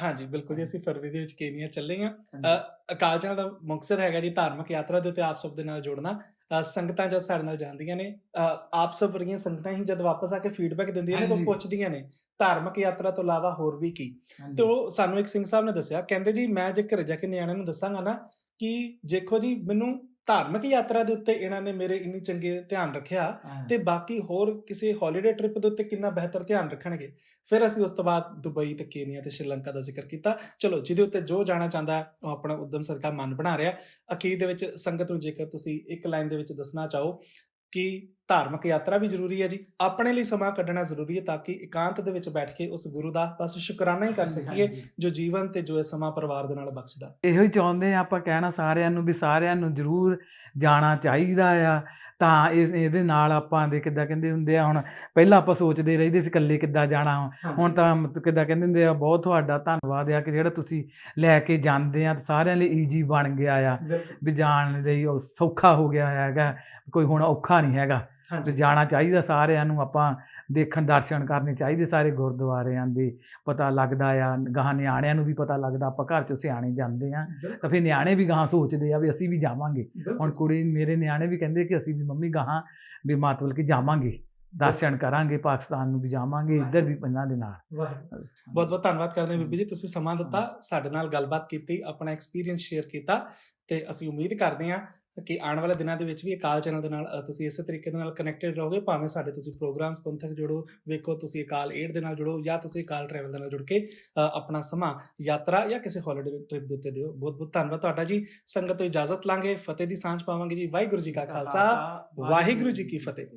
ਹਾਂਜੀ ਬਿਲਕੁਲ ਜੀ ਅਸੀਂ ਫਰਵਰੀ ਦੇ ਵਿੱਚ ਕੇਨੀਆ ਚੱਲੇ ਅ, ਅਕਾਲ ਚੈਨਲ ਦਾ ਮਕਸਦ ਹੈਗਾ ਜੀ ਧਾਰਮਿਕ ਯਾਤਰਾ ਦੇ ਉੱਤੇ ਆਪ ਸਭ ਦੇ ਨਾਲ ਜੁੜਨਾ। ਅ, ਸੰਗਤਾਂ ਜਦ ਸਾਡੇ ਨਾਲ ਜਾਂਦੀਆਂ ਨੇ ਅ, ਆਪ ਸਭ ਵਰਗੀਆਂ ਸੰਗਤਾਂ ਹੀ ਜਦ ਵਾਪਸ ਆ ਕੇ ਫੀਡਬੈਕ ਦਿੰਦੀਆਂ ਨੇ ਤਾਂ ਹਾਂਜੀ। ਪੁੱਛਦੀਆਂ ਨੇ ਧਾਰਮਿਕ ਯਾਤਰਾ ਤੋਂ ਇਲਾਵਾ ਹੋਰ ਵੀ ਕੀ ਤੇ ਉਹ ਸਾਨੂੰ ਇੱਕ ਸਿੰਘ ਸਾਹਿਬ ਨੇ ਦੱਸਿਆ ਕਹਿੰਦੇ ਜੀ ਮੈਂ ਜੇ ਘਰੇ ਜਾ ਕੇ ਨਿਆਣਿਆਂ ਨੂੰ ਦੱਸਾਂਗਾ ਨਾ ਕਿ ਦੇਖੋ ਜੀ ਮੈਨੂੰ ਧਾਰਮਿਕ ਯਾਤਰਾ ਦੇ ਉੱਤੇ ਇਹਨਾਂ ਨੇ ਮੇਰੇ ਇੰਨੀ ਚੰਗੇ ਧਿਆਨ ਰੱਖਿਆ ਤੇ ਬਾਕੀ ਹੋਰ ਕਿਸੇ ਹੌਲੀਡੇ ਟ੍ਰਿਪ ਦੇ ਉੱਤੇ ਕਿੰਨਾ ਬਿਹਤਰ ਧਿਆਨ ਰੱਖਣਗੇ। ਫਿਰ ਅਸੀਂ ਉਸ ਤੋਂ ਬਾਅਦ ਦੁਬਈ ਤੇ ਕੇਨੀਆ ਤੇ ਸ਼੍ਰੀਲੰਕਾ ਦਾ ਜ਼ਿਕਰ ਕੀਤਾ। ਚਲੋ ਜਿਹਦੇ ਉੱਤੇ ਜੋ ਜਾਣਾ ਚਾਹੁੰਦਾ ਉਹ ਆਪਣਾ ਉਦਮ ਸਦਕਾ ਮਨ ਬਣਾ ਰਿਹਾ। ਅਖੀਰ ਦੇ ਵਿੱਚ ਸੰਗਤ ਨੂੰ ਜੇਕਰ ਤੁਸੀਂ ਇੱਕ ਲਾਈਨ ਦੇ ਵਿੱਚ ਦੱਸਣਾ ਚਾਹੋ ਕਿ ਧਾਰਮਿਕ ਯਾਤਰਾ ਵੀ ਜ਼ਰੂਰੀ ਹੈ ਜੀ। ਆਪਣੇ ਲਈ ਸਮਾਂ ਕੱਢਣਾ ਜ਼ਰੂਰੀ ਹੈ ਤਾਂ ਕਿ ਇਕਾਂਤ ਦੇ ਵਿੱਚ ਬੈਠ ਕੇ ਉਸ ਗੁਰੂ ਦਾ ਬਸ ਸ਼ੁਕਰਾਨਾ ਹੀ ਕਰ ਸਕੀਏ ਜੋ ਜੀਵਨ ਤੇ ਜੋ ਇਹ ਸਮਾਂ ਪਰਿਵਾਰ ਦੇ ਨਾਲ ਬਖਸ਼ਦਾ। ਇਹੋ ਹੀ ਚਾਹੁੰਦੇ ਆ ਆਪਾਂ ਕਹਿਣਾ ਸਾਰਿਆਂ ਨੂੰ ਵੀ ਸਾਰਿਆਂ ਨੂੰ ਜ਼ਰੂਰ ਜਾਣਾ ਚਾਹੀਦਾ ਆ। ਤਾਂ ਇਸ ਇਹਦੇ ਨਾਲ ਆਪਾਂ ਦੇ ਕਿੱਦਾਂ ਕਹਿੰਦੇ ਹੁੰਦੇ ਆ ਹੁਣ ਪਹਿਲਾਂ ਆਪਾਂ ਸੋਚਦੇ ਰਹਿੰਦੇ ਸੀ ਇਕੱਲੇ ਕਿੱਦਾਂ ਜਾਣਾ ਹੁਣ ਤਾਂ ਕਿੱਦਾਂ ਕਹਿੰਦੇ ਹੁੰਦੇ ਆ ਬਹੁਤ ਤੁਹਾਡਾ ਧੰਨਵਾਦ ਆ ਕਿ ਜਿਹੜਾ ਤੁਸੀਂ ਲੈ ਕੇ ਜਾਂਦੇ ਆ ਸਾਰਿਆਂ ਲਈ ਈਜੀ ਬਣ ਗਿਆ ਆ। ਵੀ ਜਾਣ ਲਈ ਉਹ ਸੌਖਾ ਹੋ ਗਿਆ ਹੈਗਾ ਕੋਈ ਹੁਣ ਔਖਾ ਨਹੀਂ ਹੈਗਾ। ਤੇ ਜਾਣਾ ਚਾਹੀਦਾ ਸਾਰਿਆਂ ਨੂੰ ਆਪਾਂ ਦੇਖਣ ਦਰਸ਼ਨ ਕਰਨੇ ਚਾਹੀਦੇ ਸਾਰੇ ਗੁਰਦੁਆਰਿਆਂ ਦੇ। ਪਤਾ ਲੱਗਦਾ ਆ ਗਾਹਾਂ ਨਿਆਣਿਆਂ ਨੂੰ ਵੀ ਪਤਾ ਲੱਗਦਾ ਆਪਾਂ ਘਰ ਚੋਂ ਸਿਆਣੇ ਜਾਂਦੇ ਆ। ਤਾਂ ਫਿਰ ਨਿਆਣੇ ਵੀ ਗਾਹਾਂ ਸੋਚਦੇ ਆ ਵੀ ਅਸੀਂ ਵੀ ਜਾਵਾਂਗੇ। ਹੁਣ ਕੁੜੀ ਮੇਰੇ ਨਿਆਣੇ ਵੀ ਕਹਿੰਦੇ ਕਿ ਅਸੀਂ ਵੀ ਮੰਮੀ ਗਾਹਾਂ ਵੀ ਮਤਲਬ ਕਿ ਜਾਵਾਂਗੇ। ਦਰਸ਼ਨ ਕਰਾਂਗੇ ਪਾਕਿਸਤਾਨ ਨੂੰ ਵੀ ਜਾਵਾਂਗੇ ਇੱਧਰ ਵੀ ਇਹਨਾਂ ਦੇ ਨਾਲ। ਬਹੁਤ ਬਹੁਤ ਧੰਨਵਾਦ ਕਰਦੇ ਹਾਂ ਬੀਬੀ ਜੀ। ਤੁਸੀਂ ਸਮਾਂ ਦਿੱਤਾ ਸਾਡੇ ਨਾਲ ਗੱਲਬਾਤ ਕੀਤੀ ਆਪਣਾ ਐਕਸਪੀਰੀਅੰਸ ਸ਼ੇਅਰ ਕੀਤਾ ਤੇ ਅਸੀਂ ਉਮੀਦ ਕਰਦੇ ਹਾਂ ਕਿ ਆਉਣ ਵਾਲੇ ਦਿਨਾਂ ਦੇ ਵਿੱਚ ਵੀ ਅਕਾਲ ਚੈਨਲ ਦੇ ਨਾਲ ਤੁਸੀਂ ਇਸੇ ਤਰੀਕੇ ਦੇ ਨਾਲ ਕਨੈਕਟਡ ਰਹੋਗੇ ਭਾਵੇਂ ਸਾਡੇ ਤੁਸੀਂ ਪ੍ਰੋਗਰਾਮਸ ਪੰਥਕ ਜੁੜੋ ਵੇਖੋ ਤੁਸੀਂ ਅਕਾਲ ਏਡ ਦੇ ਨਾਲ ਜੁੜੋ ਜਾਂ ਤੁਸੀਂ ਅਕਾਲ ਟਰੈਵਲ ਦੇ ਨਾਲ ਜੁੜ ਕੇ ਆਪਣਾ ਸਮਾਂ ਯਾਤਰਾ ਜਾਂ ਕਿਸੇ ਹੌਲੀਡੇ ਟ੍ਰਿਪ ਦੇ ਉੱਤੇ ਦਿਓ। ਬਹੁਤ ਬਹੁਤ ਧੰਨਵਾਦ ਤੁਹਾਡਾ ਜੀ। ਸੰਗਤ ਤੋਂ ਇਜਾਜ਼ਤ ਲਾਂਗੇ ਫਤਿਹ ਦੀ ਸਾਂਝ ਪਾਵਾਂਗੇ ਜੀ। ਵਾਹਿਗੁਰੂ ਜੀ ਕਾ ਖਾਲਸਾ ਵਾਹਿਗੁਰੂ ਜੀ ਕੀ ਫਤਿਹ।